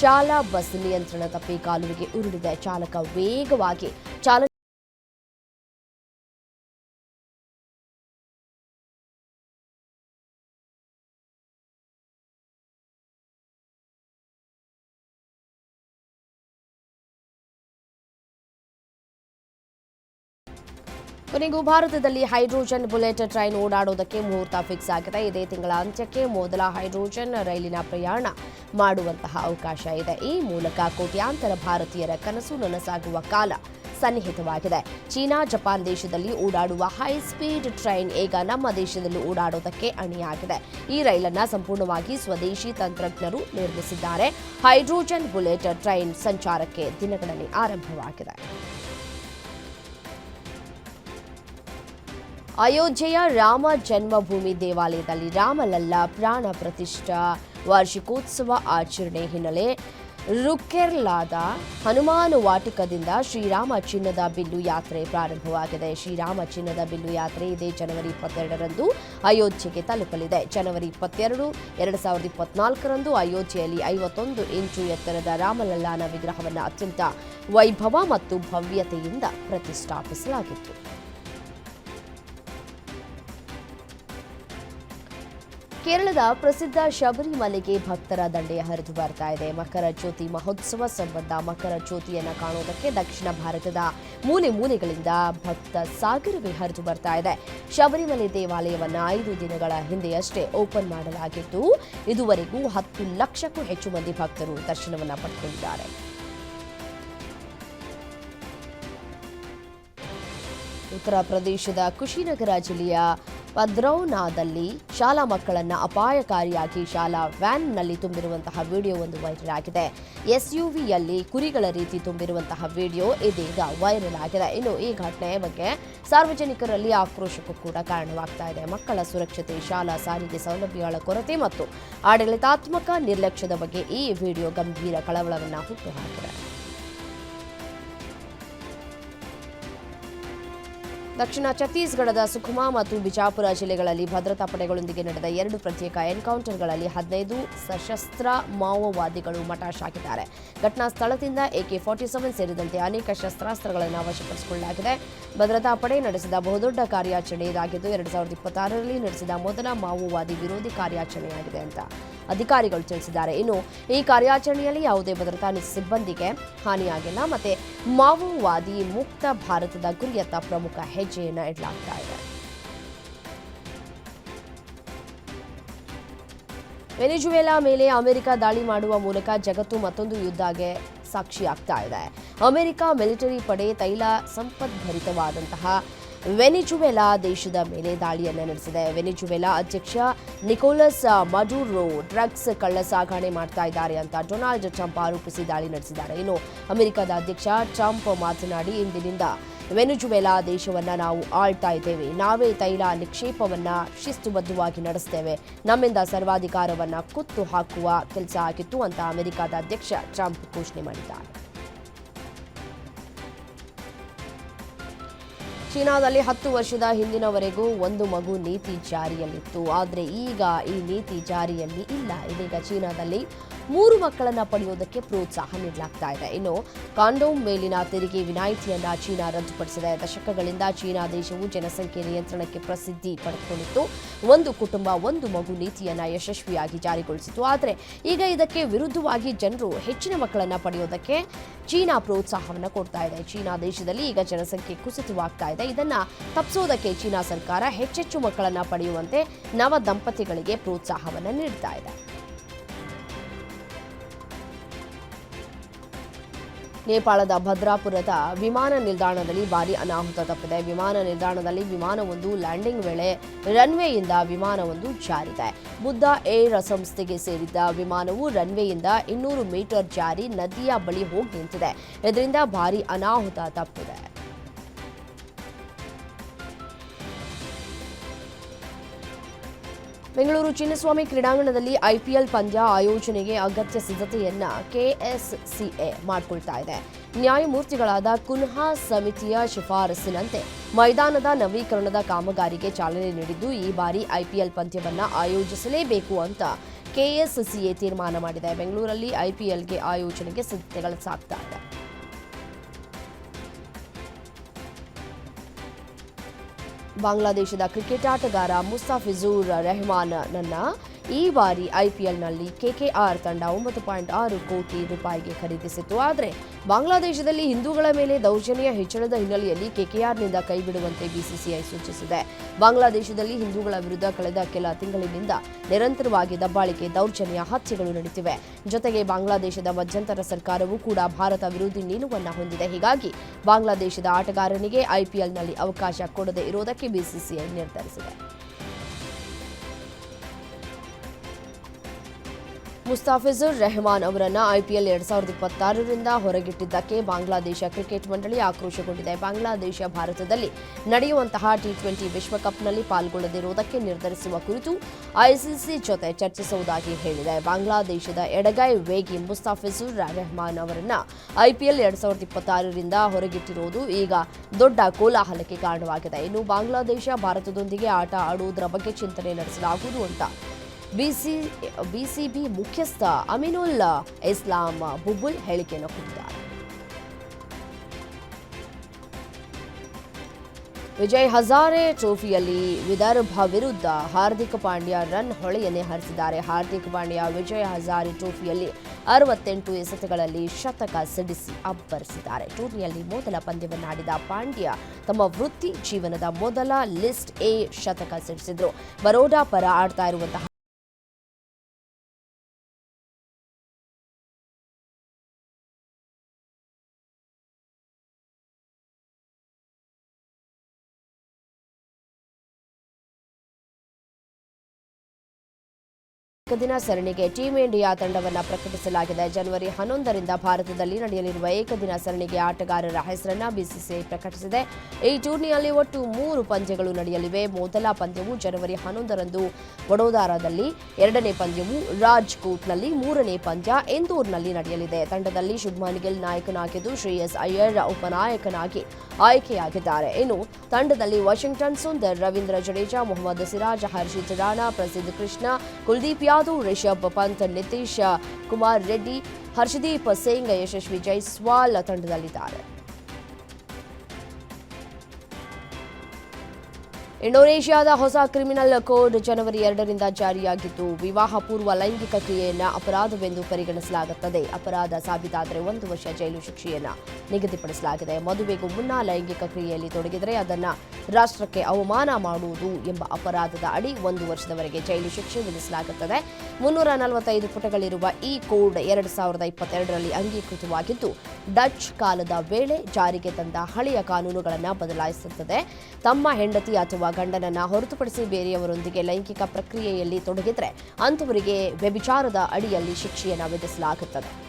ಶಾಲಾ ಬಸ್ ನಿಯಂತ್ರಣ ತಪ್ಪಿ ಕಾಲುವೆಗೆ ಉರುಳಿದೆ. ಚಾಲಕ ವೇಗವಾಗಿ ಚಾಲನೆ ಕೊನೆಗೂ ಭಾರತದಲ್ಲಿ ಹೈಡ್ರೋಜನ್ ಬುಲೆಟ್ ಟ್ರೈನ್ ಓಡಾಡೋದಕ್ಕೆ ಮುಹೂರ್ತ ಫಿಕ್ಸ್ ಆಗಿದೆ. ಇದೇ ತಿಂಗಳ ಅಂತ್ಯಕ್ಕೆ ಮೊದಲ ಹೈಡ್ರೋಜನ್ ರೈಲಿನ ಪ್ರಯಾಣ ಮಾಡುವಂತಹ ಅವಕಾಶ ಇದೆ. ಈ ಮೂಲಕ ಕೋಟ್ಯಾಂತರ ಭಾರತೀಯರ ಕನಸು ನನಸಾಗುವ ಕಾಲ ಸನ್ನಿಹಿತವಾಗಿದೆ. ಚೀನಾ, ಜಪಾನ್ ದೇಶದಲ್ಲಿ ಓಡಾಡುವ ಹೈ ಸ್ಪೀಡ್ ಟ್ರೈನ್ ಈಗ ನಮ್ಮ ದೇಶದಲ್ಲೂ ಓಡಾಡೋದಕ್ಕೆ ಅಣಿಯಾಗಿದೆ. ಈ ರೈಲನ್ನು ಸಂಪೂರ್ಣವಾಗಿ ಸ್ವದೇಶಿ ತಂತ್ರಜ್ಞರು ನಿರ್ಮಿಸಿದ್ದಾರೆ. ಹೈಡ್ರೋಜನ್ ಬುಲೆಟ್ ಟ್ರೈನ್ ಸಂಚಾರಕ್ಕೆ ದಿನಗಳಲ್ಲಿ ಆರಂಭವಾಗಿದೆ. ಅಯೋಧ್ಯೆಯ ರಾಮ ಜನ್ಮಭೂಮಿ ದೇವಾಲಯದಲ್ಲಿ ರಾಮಲಲ್ಲ ಪ್ರಾಣ ಪ್ರತಿಷ್ಠಾ ವಾರ್ಷಿಕೋತ್ಸವ ಆಚರಣೆ ಹಿನ್ನೆಲೆ ರುಕೆರ್ಲಾದ ಹನುಮಾನ್ ವಾಟಿಕದಿಂದ ಶ್ರೀರಾಮ ಚಿನ್ನದ ಬಿಲ್ಲು ಯಾತ್ರೆ ಪ್ರಾರಂಭವಾಗಿದೆ. ಶ್ರೀರಾಮ ಚಿನ್ನದ ಬಿಲ್ಲು ಯಾತ್ರೆ ಇದೇ ಜನವರಿ ಇಪ್ಪತ್ತೆರಡರಂದು ಅಯೋಧ್ಯೆಗೆ ತಲುಪಲಿದೆ. ಜನವರಿ ಇಪ್ಪತ್ತೆರಡು, ಎರಡು ಸಾವಿರದ ಇಪ್ಪತ್ನಾಲ್ಕರಂದು ಅಯೋಧ್ಯೆಯಲ್ಲಿ ಐವತ್ತೊಂದು ಇಂಚು ಎತ್ತರದ ರಾಮಲಲ್ಲಾನ ವಿಗ್ರಹವನ್ನು ಅತ್ಯಂತ ವೈಭವ ಮತ್ತು ಭವ್ಯತೆಯಿಂದ ಪ್ರತಿಷ್ಠಾಪಿಸಲಾಗಿತ್ತು. ಕೇರಳದ ಪ್ರಸಿದ್ಧ ಶಬರಿಮಲೆಗೆ ಭಕ್ತರ ದಂಡೆಯ ಹರಿದು ಬರ್ತಾ ಇದೆ. ಮಕರ ಜ್ಯೋತಿ ಮಹೋತ್ಸವ ಸಂಬಂಧ ಮಕರ ಜ್ಯೋತಿಯನ್ನು ಕಾಣುವುದಕ್ಕೆ ದಕ್ಷಿಣ ಭಾರತದ ಮೂಲೆ ಮೂಲೆಗಳಿಂದ ಭಕ್ತ ಸಾಗರವೇ ಹರಿದು ಬರ್ತಾ ಇದೆ. ಶಬರಿಮಲೆ ದೇವಾಲಯವನ್ನು ಐದು ದಿನಗಳ ಹಿಂದೆಯಷ್ಟೇ ಓಪನ್ ಮಾಡಲಾಗಿದ್ದು, ಇದುವರೆಗೂ ಹತ್ತು ಲಕ್ಷಕ್ಕೂ ಹೆಚ್ಚು ಮಂದಿ ಭಕ್ತರು ದರ್ಶನವನ್ನು ಪಡೆದುಕೊಂಡಿದ್ದಾರೆ ಉತ್ತರ ಪ್ರದೇಶದ ಕುಶಿನಗರ ಜಿಲ್ಲೆಯ ಪದ್ರೌನಾದಲ್ಲಿ ಶಾಲಾ ಮಕ್ಕಳನ್ನ ಅಪಾಯಕಾರಿಯಾಗಿ ಶಾಲಾ ವ್ಯಾನ್ನಲ್ಲಿ ತುಂಬಿರುವಂತಹ ವಿಡಿಯೋ ಒಂದು ವೈರಲ್ ಆಗಿದೆ. ಎಸ್ಯುವಿಯಲ್ಲಿ ಕುರಿಗಳ ರೀತಿ ತುಂಬಿರುವಂತಹ ವಿಡಿಯೋ ಇದೀಗ ವೈರಲ್ ಆಗಿದೆ. ಇನ್ನು ಈ ಘಟನೆ ಬಗ್ಗೆ ಸಾರ್ವಜನಿಕರಲ್ಲಿ ಆಕ್ರೋಶಕ್ಕೂ ಕೂಡ ಕಾರಣವಾಗ್ತಾ ಇದೆ. ಮಕ್ಕಳ ಸುರಕ್ಷತೆ, ಶಾಲಾ ಸಾರಿಗೆ ಸೌಲಭ್ಯಗಳ ಕೊರತೆ ಮತ್ತು ಆಡಳಿತಾತ್ಮಕ ನಿರ್ಲಕ್ಷ್ಯದ ಬಗ್ಗೆ ಈ ವಿಡಿಯೋ ಗಂಭೀರ ಕಳವಳವನ್ನು ಹುಟ್ಟುಹಾಕಿದೆ ದಕ್ಷಿಣ ಛತ್ತೀಸ್ಗಢದ ಸುಖಮಾ ಮತ್ತು ಬಿಜಾಪುರ ಜಿಲ್ಲೆಗಳಲ್ಲಿ ಭದ್ರತಾ ಪಡೆಗಳೊಂದಿಗೆ ನಡೆದ ಎರಡು ಪ್ರತ್ಯೇಕ ಎನ್ಕೌಂಟರ್ಗಳಲ್ಲಿ ಹದಿನೈದು ಸಶಸ್ತ್ರ ಮಾವೋವಾದಿಗಳು ಮಟಾಶಾಗಿದ್ದಾರೆ ಘಟನಾ ಸ್ಥಳದಿಂದ ಎಕೆ ಫಾರ್ಟಿ ಸೆವೆನ್ ಸೇರಿದಂತೆ ಅನೇಕ ಶಸ್ತ್ರಾಸ್ತ್ರಗಳನ್ನು ವಶಪಡಿಸಿಕೊಳ್ಳಲಾಗಿದೆ. ಭದ್ರತಾ ಪಡೆ ನಡೆಸಿದ ಬಹುದೊಡ್ಡ ಕಾರ್ಯಾಚರಣೆ ಇದಾಗಿದ್ದು, ಎರಡು ಸಾವಿರದ ಇಪ್ಪತ್ತಾರರಲ್ಲಿ ನಡೆಸಿದ ಮೊದಲ ಮಾವೋವಾದಿ ವಿರೋಧಿ ಕಾರ್ಯಾಚರಣೆಯಾಗಿದೆ ಅಂತ. ಅಧಿಕಾರಿಗಳು ತಿಳಿಸಿದ್ದಾರೆ. ಇನ್ನು ಈ ಕಾರ್ಯಾಚರಣೆಯಲ್ಲಿ ಯಾವುದೇ ಭದ್ರತಾ ಸಿಬ್ಬಂದಿಗೆ ಹಾನಿಯಾಗಿಲ್ಲ. ಮತ್ತೆ ಮಾವೋವಾದಿ ಮುಕ್ತ ಭಾರತದ ಗುರಿಯತ್ತ ಪ್ರಮುಖ ಹೆಜ್ಜೆಯನ್ನು ಇಡಲಾಗ್ತಾ ಇದೆ. ವೆನಿಜುವೆಲಾ ಮೇಲೆ ಅಮೆರಿಕ ದಾಳಿ ಮಾಡುವ ಮೂಲಕ ಜಗತ್ತು ಮತ್ತೊಂದು ಯುದ್ಧಗೆ ಸಾಕ್ಷಿಯಾಗ್ತಾ ಇದೆ. ಅಮೆರಿಕ ಮಿಲಿಟರಿ ಪಡೆ ತೈಲ ಸಂಪದ್ಭರಿತವಾದಂತಹ ವೆನಿಜುವೆಲಾ ದೇಶದ ಮೇಲೆ ದಾಳಿಯನ್ನು ನಡೆಸಿದೆ. ವೆನಿಜುವೆಲಾ ಅಧ್ಯಕ್ಷ ನಿಕೋಲಸ್ ಮಡುರೋ ಡ್ರಗ್ಸ್ ಕಳ್ಳ ಸಾಗಣೆ ಮಾಡ್ತಾ ಇದ್ದಾರೆ ಅಂತ ಡೊನಾಲ್ಡ್ ಟ್ರಂಪ್ ಆರೋಪಿಸಿ ದಾಳಿ ನಡೆಸಿದ್ದಾರೆ. ಇನ್ನು ಅಮೆರಿಕದ ಅಧ್ಯಕ್ಷ ಟ್ರಂಪ್ ಮಾತನಾಡಿ, ಇಂದಿನಿಂದ ವೆನಿಜುವೆಲಾ ದೇಶವನ್ನ ನಾವು ಆಳ್ತಾ ಇದ್ದೇವೆ. ನಾವೇ ತೈಲ ನಿಕ್ಷೇಪವನ್ನ ಶಿಸ್ತುಬದ್ಧವಾಗಿ ನಡೆಸ್ತೇವೆ. ನಮ್ಮಿಂದ ಸರ್ವಾಧಿಕಾರವನ್ನ ಕುತ್ತು ಹಾಕುವ ಕೆಲಸ ಆಗಿತ್ತು ಅಂತ ಅಮೆರಿಕದ ಅಧ್ಯಕ್ಷ ಟ್ರಂಪ್ ಘೋಷಣೆ ಮಾಡಿದ್ದಾರೆ. ಚೀನಾದಲ್ಲಿ ಹತ್ತು ವರ್ಷದ ಹಿಂದಿನವರೆಗೂ ಒಂದು ಮಗು ನೀತಿ ಜಾರಿಯಲ್ಲಿತ್ತು. ಆದರೆ ಈಗ ಈ ನೀತಿ ಜಾರಿಯಲ್ಲಿ ಇಲ್ಲ. ಇದೀಗ ಚೀನಾದಲ್ಲಿ ಮೂರು ಮಕ್ಕಳನ್ನ ಪಡೆಯುವುದಕ್ಕೆ ಪ್ರೋತ್ಸಾಹ ನೀಡಲಾಗ್ತಾ ಇದೆ. ಇನ್ನು ಕಾಂಡೋಮ್ ಮೇಲಿನ ತೆರಿಗೆ ವಿನಾಯಿತಿಯನ್ನ ಚೀನಾ ರದ್ದುಪಡಿಸಿದೆ. ದಶಕಗಳಿಂದ ಚೀನಾ ದೇಶವು ಜನಸಂಖ್ಯೆ ನಿಯಂತ್ರಣಕ್ಕೆ ಪ್ರಸಿದ್ಧಿ ಪಡೆದುಕೊಂಡಿತ್ತು. ಒಂದು ಕುಟುಂಬ, ಒಂದು ಮಗು ನೀತಿಯನ್ನ ಯಶಸ್ವಿಯಾಗಿ ಜಾರಿಗೊಳಿಸಿತು ಆದರೆ ಈಗ ಇದಕ್ಕೆ ವಿರುದ್ಧವಾಗಿ ಜನರು ಹೆಚ್ಚಿನ ಮಕ್ಕಳನ್ನ ಪಡೆಯುವುದಕ್ಕೆ ಚೀನಾ ಪ್ರೋತ್ಸಾಹವನ್ನು ಕೊಡ್ತಾ ಇದೆ. ಚೀನಾ ದೇಶದಲ್ಲಿ ಈಗ ಜನಸಂಖ್ಯೆ ಕುಸಿತವಾಗ್ತಾ ಇದೆ. ಇದನ್ನ ತಪ್ಪಿಸೋದಕ್ಕೆ ಚೀನಾ ಸರ್ಕಾರ ಹೆಚ್ಚೆಚ್ಚು ಮಕ್ಕಳನ್ನ ಪಡೆಯುವಂತೆ ನವ ದಂಪತಿಗಳಿಗೆ ಪ್ರೋತ್ಸಾಹವನ್ನು ನೀಡ್ತಾ ಇದೆ. ನೇಪಾಳದ ಭದ್ರಾಪುರದ ವಿಮಾನ ನಿಲ್ದಾಣದಲ್ಲಿ ಭಾರಿ ಅನಾಹುತ ತಪ್ಪಿದೆ. ವಿಮಾನ ನಿಲ್ದಾಣದಲ್ಲಿ ವಿಮಾನವೊಂದು ಲ್ಯಾಂಡಿಂಗ್ ವೇಳೆ ರನ್ವೇಯಿಂದ ವಿಮಾನವೊಂದು ಜಾರಿದೆ. ಬುದ್ಧ ಏರ್ ಸಂಸ್ಥೆಗೆ ಸೇರಿದ್ದ ವಿಮಾನವು ರನ್ವೇಯಿಂದ ಇನ್ನೂರು ಮೀಟರ್ ಜಾರಿ ನದಿಯ ಬಳಿ ಹೋಗಿ ನಿಂತಿದೆ. ಇದರಿಂದ ಭಾರಿ ಅನಾಹುತ ತಪ್ಪಿದೆ. ಬೆಂಗಳೂರು ಚಿನ್ನಸ್ವಾಮಿ ಕ್ರೀಡಾಂಗಣದಲ್ಲಿ ಐಪಿಎಲ್ ಪಂದ್ಯ ಆಯೋಜನೆಗೆ ಅಗತ್ಯ ಸಿದ್ಧತೆಯನ್ನ ಕೆಎಸ್ಸಿಎ ಮಾಡಿಕೊಳ್ತಾ ಇದೆ. ನ್ಯಾಯಮೂರ್ತಿಗಳಾದ ಕುನ್ಹಾ ಸಮಿತಿಯ ಶಿಫಾರಸಿನಂತೆ ಮೈದಾನದ ನವೀಕರಣದ ಕಾಮಗಾರಿಗೆ ಚಾಲನೆ ನೀಡಿದ್ದು, ಈ ಬಾರಿ ಐಪಿಎಲ್ ಪಂದ್ಯವನ್ನು ಆಯೋಜಿಸಲೇಬೇಕು ಅಂತ ಕೆಎಸ್ಸಿಎ ತೀರ್ಮಾನ ಮಾಡಿದೆ. ಬೆಂಗಳೂರಲ್ಲಿ ಐಪಿಎಲ್ಗೆ ಆಯೋಜನೆಗೆ ಸಿದ್ಧತೆಗಳು ಸಾಗ್ತಾ ಇದೆ. ಬಾಂಗ್ಲಾದೇಶದ ಕ್ರಿಕೆಟ್ ಆಟಗಾರ ಮುಸ್ತಾಫಿಜೂರ್ ರೆಹಮಾನ್ನನ್ನ ಈ ಬಾರಿ ಐಪಿಎಲ್ನಲ್ಲಿ ಕೆಕೆಆರ್ ತಂಡ ಒಂಬತ್ತು ಪಾಯಿಂಟ್ ಆರು ಕೋಟಿ ರೂಪಾಯಿಗೆ ಖರೀದಿಸಿತ್ತು. ಆದರೆ ಬಾಂಗ್ಲಾದೇಶದಲ್ಲಿ ಹಿಂದೂಗಳ ಮೇಲೆ ದೌರ್ಜನ್ಯ ಹೆಚ್ಚಳದ ಹಿನ್ನೆಲೆಯಲ್ಲಿ ಕೆಕೆಆರ್ನಿಂದ ಕೈಬಿಡುವಂತೆ ಬಿಸಿಸಿಐ ಸೂಚಿಸಿದೆ. ಬಾಂಗ್ಲಾದೇಶದಲ್ಲಿ ಹಿಂದೂಗಳ ವಿರುದ್ಧ ಕಳೆದ ಕೆಲ ತಿಂಗಳಿನಿಂದ ನಿರಂತರವಾಗಿ ದಬ್ಬಾಳಿಕೆ, ದೌರ್ಜನ್ಯ ಹತ್ಯೆಗಳು ನಡೆಸಿವೆ ಜೊತೆಗೆ ಬಾಂಗ್ಲಾದೇಶದ ಮಧ್ಯಂತರ ಸರ್ಕಾರವೂ ಕೂಡ ಭಾರತ ವಿರೋಧಿ ನಿಲುವನ್ನು ಹೊಂದಿದೆ. ಹೀಗಾಗಿ ಬಾಂಗ್ಲಾದೇಶದ ಆಟಗಾರನಿಗೆ ಐಪಿಎಲ್ನಲ್ಲಿ ಅವಕಾಶ ಕೊಡದೇ ಇರುವುದಕ್ಕೆ ಬಿಸಿಸಿಐ ನಿರ್ಧರಿಸಿದೆ. ಮುಸ್ತಾಫಿಜುರ್ ರೆಹಮಾನ್ ಅವರನ್ನು ಐಪಿಎಲ್ ಎರಡ್ ಸಾವಿರದ ಇಪ್ಪತ್ತಾರರಿಂದ ಹೊರಗಿಟ್ಟಿದ್ದಕ್ಕೆ ಬಾಂಗ್ಲಾದೇಶ ಕ್ರಿಕೆಟ್ ಮಂಡಳಿ ಆಕ್ರೋಶಗೊಂಡಿದೆ. ಬಾಂಗ್ಲಾದೇಶ ಭಾರತದಲ್ಲಿ ನಡೆಯುವಂತಹ ಟಿ ಟ್ವೆಂಟಿ ವಿಶ್ವಕಪ್ನಲ್ಲಿ ಪಾಲ್ಗೊಳ್ಳದಿರುವುದಕ್ಕೆ ನಿರ್ಧರಿಸುವ ಕುರಿತು ಐಸಿಸಿ ಜೊತೆ ಚರ್ಚಿಸುವುದಾಗಿ ಹೇಳಿದೆ. ಬಾಂಗ್ಲಾದೇಶದ ಎಡಗೈ ವೇಗಿ ಮುಸ್ತಾಫಿಜುರ್ ರೆಹಮಾನ್ ಅವರನ್ನು ಐಪಿಎಲ್ ಎರಡ್ ಸಾವಿರದ ಇಪ್ಪತ್ತಾರರಿಂದ ಹೊರಗಿಟ್ಟಿರುವುದು ಈಗ ದೊಡ್ಡ ಕೋಲಾಹಲಕ್ಕೆ ಕಾರಣವಾಗಿದೆ. ಇನ್ನು ಬಾಂಗ್ಲಾದೇಶ ಭಾರತದೊಂದಿಗೆ ಆಟ ಆಡುವುದರ ಬಗ್ಗೆ ಚಿಂತನೆ ನಡೆಸಲಾಗುವುದು ಅಂತ ಬಿಸಿ ಬಿಸಿಬಿ ಮುಖ್ಯಸ್ಥ ಅಮಿನುಲ್ಲಾ ಇಸ್ಲಾಂ ಬುಬುಲ್ ಹೇಳಿಕೆಯನ್ನು ಕೊಟ್ಟಿದ್ದಾರೆ. ವಿಜಯ್ ಹಜಾರೆ ಟ್ರೋಫಿಯಲ್ಲಿ ವಿದರ್ಭ ವಿರುದ್ಧ ಹಾರ್ದಿಕ್ ಪಾಂಡ್ಯ ರನ್ ಹೊಳೆಯನ್ನೇ ಹರಿಸಿದ್ದಾರೆ. ಹಾರ್ದಿಕ್ ಪಾಂಡ್ಯ ವಿಜಯ್ ಹಜಾರೆ ಟ್ರೋಫಿಯಲ್ಲಿ ಅರವತ್ತೆಂಟು ಎಸೆತಗಳಲ್ಲಿ ಶತಕ ಸಿಡಿಸಿ ಅಬ್ಬರಿಸಿದ್ದಾರೆ. ಟೂರ್ನಿಯಲ್ಲಿ ಮೊದಲ ಪಂದ್ಯವನ್ನಾಡಿದ ಪಾಂಡ್ಯ ತಮ್ಮ ವೃತ್ತಿ ಜೀವನದ ಮೊದಲ ಲಿಸ್ಟ್ ಎ ಶತಕ ಸಿಡಿಸಿದ್ರು. ಬರೋಡಾ ಪರ ಆಡ್ತಾ ಇರುವಂತಹ ಏಕದಿನ ಸರಣಿಗೆ ಟೀಂ ಇಂಡಿಯಾ ತಂಡವನ್ನು ಪ್ರಕಟಿಸಲಾಗಿದೆ. ಜನವರಿ ಹನ್ನೊಂದರಿಂದ ಭಾರತದಲ್ಲಿ ನಡೆಯಲಿರುವ ಏಕದಿನ ಸರಣಿಗೆ ಆಟಗಾರರ ಹೆಸರನ್ನು ಬಿಸಿಸಿಐ ಪ್ರಕಟಿಸಿದೆ. ಈ ಟೂರ್ನಿಯಲ್ಲಿ ಒಟ್ಟು ಮೂರು ಪಂದ್ಯಗಳು ನಡೆಯಲಿವೆ. ಮೊದಲ ಪಂದ್ಯವು ಜನವರಿ ಹನ್ನೊಂದರಂದು ವಡೋದರಾದಲ್ಲಿ, ಎರಡನೇ ಪಂದ್ಯವು ರಾಜ್ಕೋಟ್ನಲ್ಲಿ, ಮೂರನೇ ಪಂದ್ಯ ಇಂದೋರ್ನಲ್ಲಿ ನಡೆಯಲಿದೆ. ತಂಡದಲ್ಲಿ ಶುಭ್ಮಾನ್ ಗಿಲ್ ನಾಯಕನಾಗಿದ್ದು, ಶ್ರೇಯಸ್ ಅಯ್ಯರ್ ಉಪನಾಯಕನಾಗಿ ಆಯ್ಕೆಯಾಗಿದ್ದಾರೆ. ಇನ್ನು ತಂಡದಲ್ಲಿ ವಾಷಿಂಗ್ಟನ್ ಸುಂದರ್, ರವೀಂದ್ರ ಜಡೇಜಾ, ಮೊಹಮ್ಮದ್ ಸಿರಾಜ್, ಹರ್ಷಿತ್ ರಾಣಾ, ಪ್ರಸಿದ್ಧ ಕೃಷ್ಣ, ಕುಲ್ದೀಪ್ ಯಾದವ್ ರಿಷಬ್ ಪಂತ್ ನಿತೀಶ್ ಕುಮಾರ್ ರೆಡ್ಡಿ ಹರ್ಷದೀಪ್ ಸಿಂಗ್ ಯಶಸ್ವಿ ಜೈಸ್ವಾಲ್ ತಂಡದಲ್ಲಿದ್ದಾರೆ. ಇಂಡೋನೇಷ್ಯಾದ ಹೊಸ ಕ್ರಿಮಿನಲ್ ಕೋಡ್ ಜನವರಿ ಎರಡರಿಂದ ಜಾರಿಯಾಗಿದ್ದು, ವಿವಾಹ ಪೂರ್ವ ಲೈಂಗಿಕ ಕ್ರಿಯೆಯನ್ನು ಅಪರಾಧವೆಂದು ಪರಿಗಣಿಸಲಾಗುತ್ತದೆ. ಅಪರಾಧ ಸಾಬೀತಾದರೆ ಒಂದು ವರ್ಷ ಜೈಲು ಶಿಕ್ಷೆಯನ್ನ ನಿಗದಿಪಡಿಸಲಾಗಿದೆ. ಮದುವೆಗೂ ಮುನ್ನ ಲೈಂಗಿಕ ಕ್ರಿಯೆಯಲ್ಲಿ ತೊಡಗಿದರೆ ಅದನ್ನ ರಾಷ್ಟ್ರಕ್ಕೆ ಅವಮಾನ ಮಾಡುವುದು ಎಂಬ ಅಪರಾಧದ ಅಡಿ ಒಂದು ವರ್ಷದವರೆಗೆ ಜೈಲು ಶಿಕ್ಷೆ ವಿಧಿಸಲಾಗುತ್ತದೆ. ಮುನ್ನೂರ ನಲವತ್ತೈದು ಪುಟಗಳಿರುವ ಈ ಕೋಡ್ ಎರಡು ಸಾವಿರದ ಇಪ್ಪತ್ತೆರಡರಲ್ಲಿ ಅಂಗೀಕೃತವಾಗಿದ್ದು, ಡಚ್ ಕಾಲದ ವೇಳೆ ಜಾರಿಗೆ ತಂದ ಹಳೆಯ ಕಾನೂನುಗಳನ್ನು ಬದಲಾಯಿಸುತ್ತದೆ. ತಮ್ಮ ಹೆಂಡತಿ ಅಥವಾ ಗಂಡನನ್ನ ಹೊರತುಪಡಿಸಿ ಬೇರೆಯವರೊಂದಿಗೆ ಲೈಂಗಿಕ ಪ್ರಕ್ರಿಯೆಯಲ್ಲಿ ತೊಡಗಿದ್ರೆ ಅಂಥವರಿಗೆ ವ್ಯಭಿಚಾರದ ಅಡಿಯಲ್ಲಿ ಶಿಕ್ಷೆಯನ್ನು ವಿಧಿಸಲಾಗುತ್ತದೆ.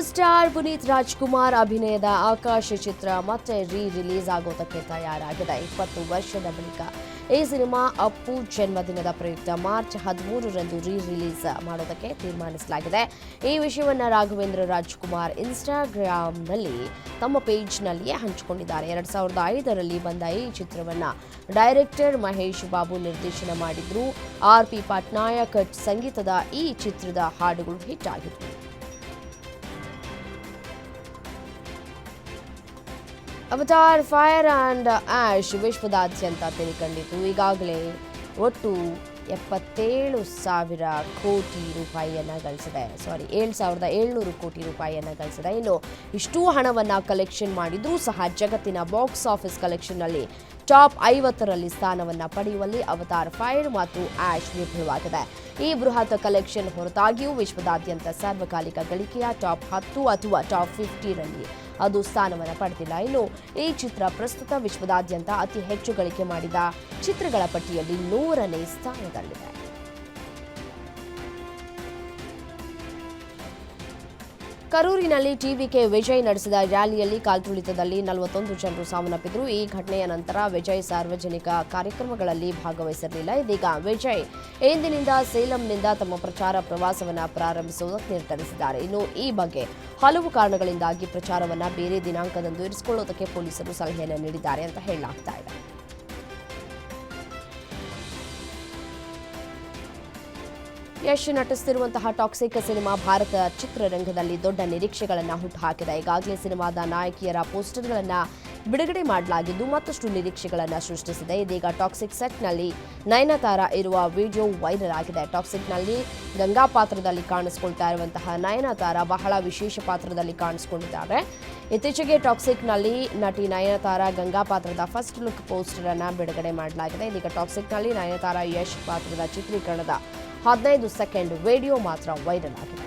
ಸ್ಟಾರ್ ಪುನೀತ್ ರಾಜ್ಕುಮಾರ್ ಅಭಿನಯದ ಆಕಾಶ ಚಿತ್ರ ಮತ್ತೆ ರೀ ರಿಲೀಸ್ ಆಗೋದಕ್ಕೆ ತಯಾರಾಗಿದೆ. ಇಪ್ಪತ್ತು ವರ್ಷದ ಬಳಿಕ ಈ ಸಿನಿಮಾ ಅಪ್ಪು ಜನ್ಮದಿನದ ಪ್ರಯುಕ್ತ ಮಾರ್ಚ್ ಹದಿಮೂರರಂದು ರೀ ರಿಲೀಸ್ ಮಾಡೋದಕ್ಕೆ ತೀರ್ಮಾನಿಸಲಾಗಿದೆ. ಈ ವಿಷಯವನ್ನು ರಾಘವೇಂದ್ರ ರಾಜ್ಕುಮಾರ್ ಇನ್ಸ್ಟಾಗ್ರಾಮ್ನಲ್ಲಿ ತಮ್ಮ ಪೇಜ್ನಲ್ಲಿಯೇ ಹಂಚಿಕೊಂಡಿದ್ದಾರೆ. ಎರಡು ಸಾವಿರದ ಐದರಲ್ಲಿ ಬಂದ ಈ ಚಿತ್ರವನ್ನು ಡೈರೆಕ್ಟರ್ ಮಹೇಶ್ ಬಾಬು ನಿರ್ದೇಶನ ಮಾಡಿದ್ರು. ಆರ್ ಪಿ ಪಟ್ನಾಯಕ್ ಸಂಗೀತದ ಈ ಚಿತ್ರದ ಹಾಡುಗಳು ಹಿಟ್ ಆಗಿದ್ವು. ಅವತಾರ್ ಫೈರ್ ಆ್ಯಂಡ್ ಆ್ಯಶ್ ವಿಶ್ವದಾದ್ಯಂತ ತೆರೆಕಂಡಿತು ಈಗಾಗಲೇ ಒಟ್ಟು ಎಪ್ಪತ್ತೇಳು ಸಾವಿರ ಕೋಟಿ ರೂಪಾಯಿಯನ್ನು ಗಳಿಸಿದೆ. ಸಾರಿ ಏಳು ಸಾವಿರದ ಏಳ್ನೂರು ಕೋಟಿ ರೂಪಾಯಿಯನ್ನು ಗಳಿಸಿದೆ. ಇನ್ನು ಇಷ್ಟೂ ಹಣವನ್ನು ಕಲೆಕ್ಷನ್ ಮಾಡಿದರೂ ಸಹ ಜಗತ್ತಿನ ಬಾಕ್ಸ್ ಆಫೀಸ್ ಕಲೆಕ್ಷನ್ನಲ್ಲಿ ಟಾಪ್ ಐವತ್ತರಲ್ಲಿ ಸ್ಥಾನವನ್ನು ಪಡೆಯುವಲ್ಲಿ ಅವತಾರ್ ಫೈರ್ ಮತ್ತು ಆ್ಯಶ್ ವಿಫಲವಾಗಿದೆ. ಈ ಬೃಹತ್ ಕಲೆಕ್ಷನ್ ಹೊರತಾಗಿಯೂ ವಿಶ್ವದಾದ್ಯಂತ ಸಾರ್ವಕಾಲಿಕ ಗಳಿಕೆಯ ಟಾಪ್ ಹತ್ತು ಅಥವಾ ಟಾಪ್ ಫಿಫ್ಟಿರಲ್ಲಿ ಅದು ಸ್ಥಾನವನ್ನು ಪಡೆದಿಲ್ಲ. ಇನ್ನು ಈ ಚಿತ್ರ ಪ್ರಸ್ತುತ ವಿಶ್ವದಾದ್ಯಂತ ಅತಿ ಹೆಚ್ಚು ಗಳಿಕೆ ಮಾಡಿದ ಚಿತ್ರಗಳ ಪಟ್ಟಿಯಲ್ಲಿ ನೂರನೇ ಸ್ಥಾನದಲ್ಲಿದೆ. ಕರೂರಿನಲ್ಲಿ ಟಿವಿಕೆ ವಿಜಯ್ ನಡೆಸಿದ ರ್ಯಾಲಿಯಲ್ಲಿ ಕಾಲ್ತುಳಿತದಲ್ಲಿ ನಲವತ್ತೊಂದು ಜನರು ಸಾವನ್ನಪ್ಪಿದ್ರು. ಈ ಘಟನೆಯ ನಂತರ ವಿಜಯ್ ಸಾರ್ವಜನಿಕ ಕಾರ್ಯಕ್ರಮಗಳಲ್ಲಿ ಭಾಗವಹಿಸಿರಲಿಲ್ಲ. ಇದೀಗ ವಿಜಯ್ ಇಂದಿನಿಂದ ಸೇಲಂನಿಂದ ತಮ್ಮ ಪ್ರಚಾರ ಪ್ರವಾಸವನ್ನು ಪ್ರಾರಂಭಿಸುವುದಕ್ಕೆ ನಿರ್ಧರಿಸಿದ್ದಾರೆ. ಇನ್ನು ಈ ಬಗ್ಗೆ ಹಲವು ಕಾರಣಗಳಿಂದಾಗಿ ಪ್ರಚಾರವನ್ನು ಬೇರೆ ದಿನಾಂಕದಂದು ಇರಿಸಿಕೊಳ್ಳುವುದಕ್ಕೆ ಪೊಲೀಸರು ಸಲಹೆಯನ್ನು ನೀಡಿದ್ದಾರೆ ಅಂತ ಹೇಳಲಾಗ್ತಾ ಇದೆ. ಯಶ್ ನಟಿಸುತ್ತಿರುವಂತಹ ಟಾಕ್ಸಿಕ್ ಸಿನಿಮಾ ಭಾರತ ಚಿತ್ರರಂಗದಲ್ಲಿ ದೊಡ್ಡ ನಿರೀಕ್ಷೆಗಳನ್ನು ಹುಟ್ಟುಹಾಕಿದೆ. ಈಗಾಗಲೇ ಸಿನಿಮಾದ ನಾಯಕಿಯರ ಪೋಸ್ಟರ್ಗಳನ್ನು ಬಿಡುಗಡೆ ಮಾಡಲಾಗಿದ್ದು ಮತ್ತಷ್ಟು ನಿರೀಕ್ಷೆಗಳನ್ನು ಸೃಷ್ಟಿಸಿದೆ. ಇದೀಗ ಟಾಕ್ಸಿಕ್ ಸೆಟ್ನಲ್ಲಿ ನಯನತಾರ ಇರುವ ವಿಡಿಯೋ ವೈರಲ್ ಆಗಿದೆ. ಟಾಕ್ಸಿಕ್ನಲ್ಲಿ ಗಂಗಾ ಪಾತ್ರದಲ್ಲಿ ಕಾಣಿಸಿಕೊಳ್ತಾ ಇರುವಂತಹ ನಯನತಾರ ಬಹಳ ವಿಶೇಷ ಪಾತ್ರದಲ್ಲಿ ಕಾಣಿಸಿಕೊಂಡಿದ್ದಾರೆ. ಇತ್ತೀಚೆಗೆ ಟಾಕ್ಸಿಕ್ನಲ್ಲಿ ನಟಿ ನಯನತಾರ ಗಂಗಾ ಪಾತ್ರದ ಫಸ್ಟ್ ಲುಕ್ ಪೋಸ್ಟರ್ ಅನ್ನು ಬಿಡುಗಡೆ ಮಾಡಲಾಗಿದೆ. ಇದೀಗ ಟಾಕ್ಸಿಕ್ನಲ್ಲಿ ನಯನತಾರ ಯಶ್ ಪಾತ್ರದ ಚಿತ್ರೀಕರಣದ ಹದಿನೈದು ಸೆಕೆಂಡ್ ವಿಡಿಯೋ ಮಾತ್ರ ವೈರಲ್ ಆಗಿದೆ.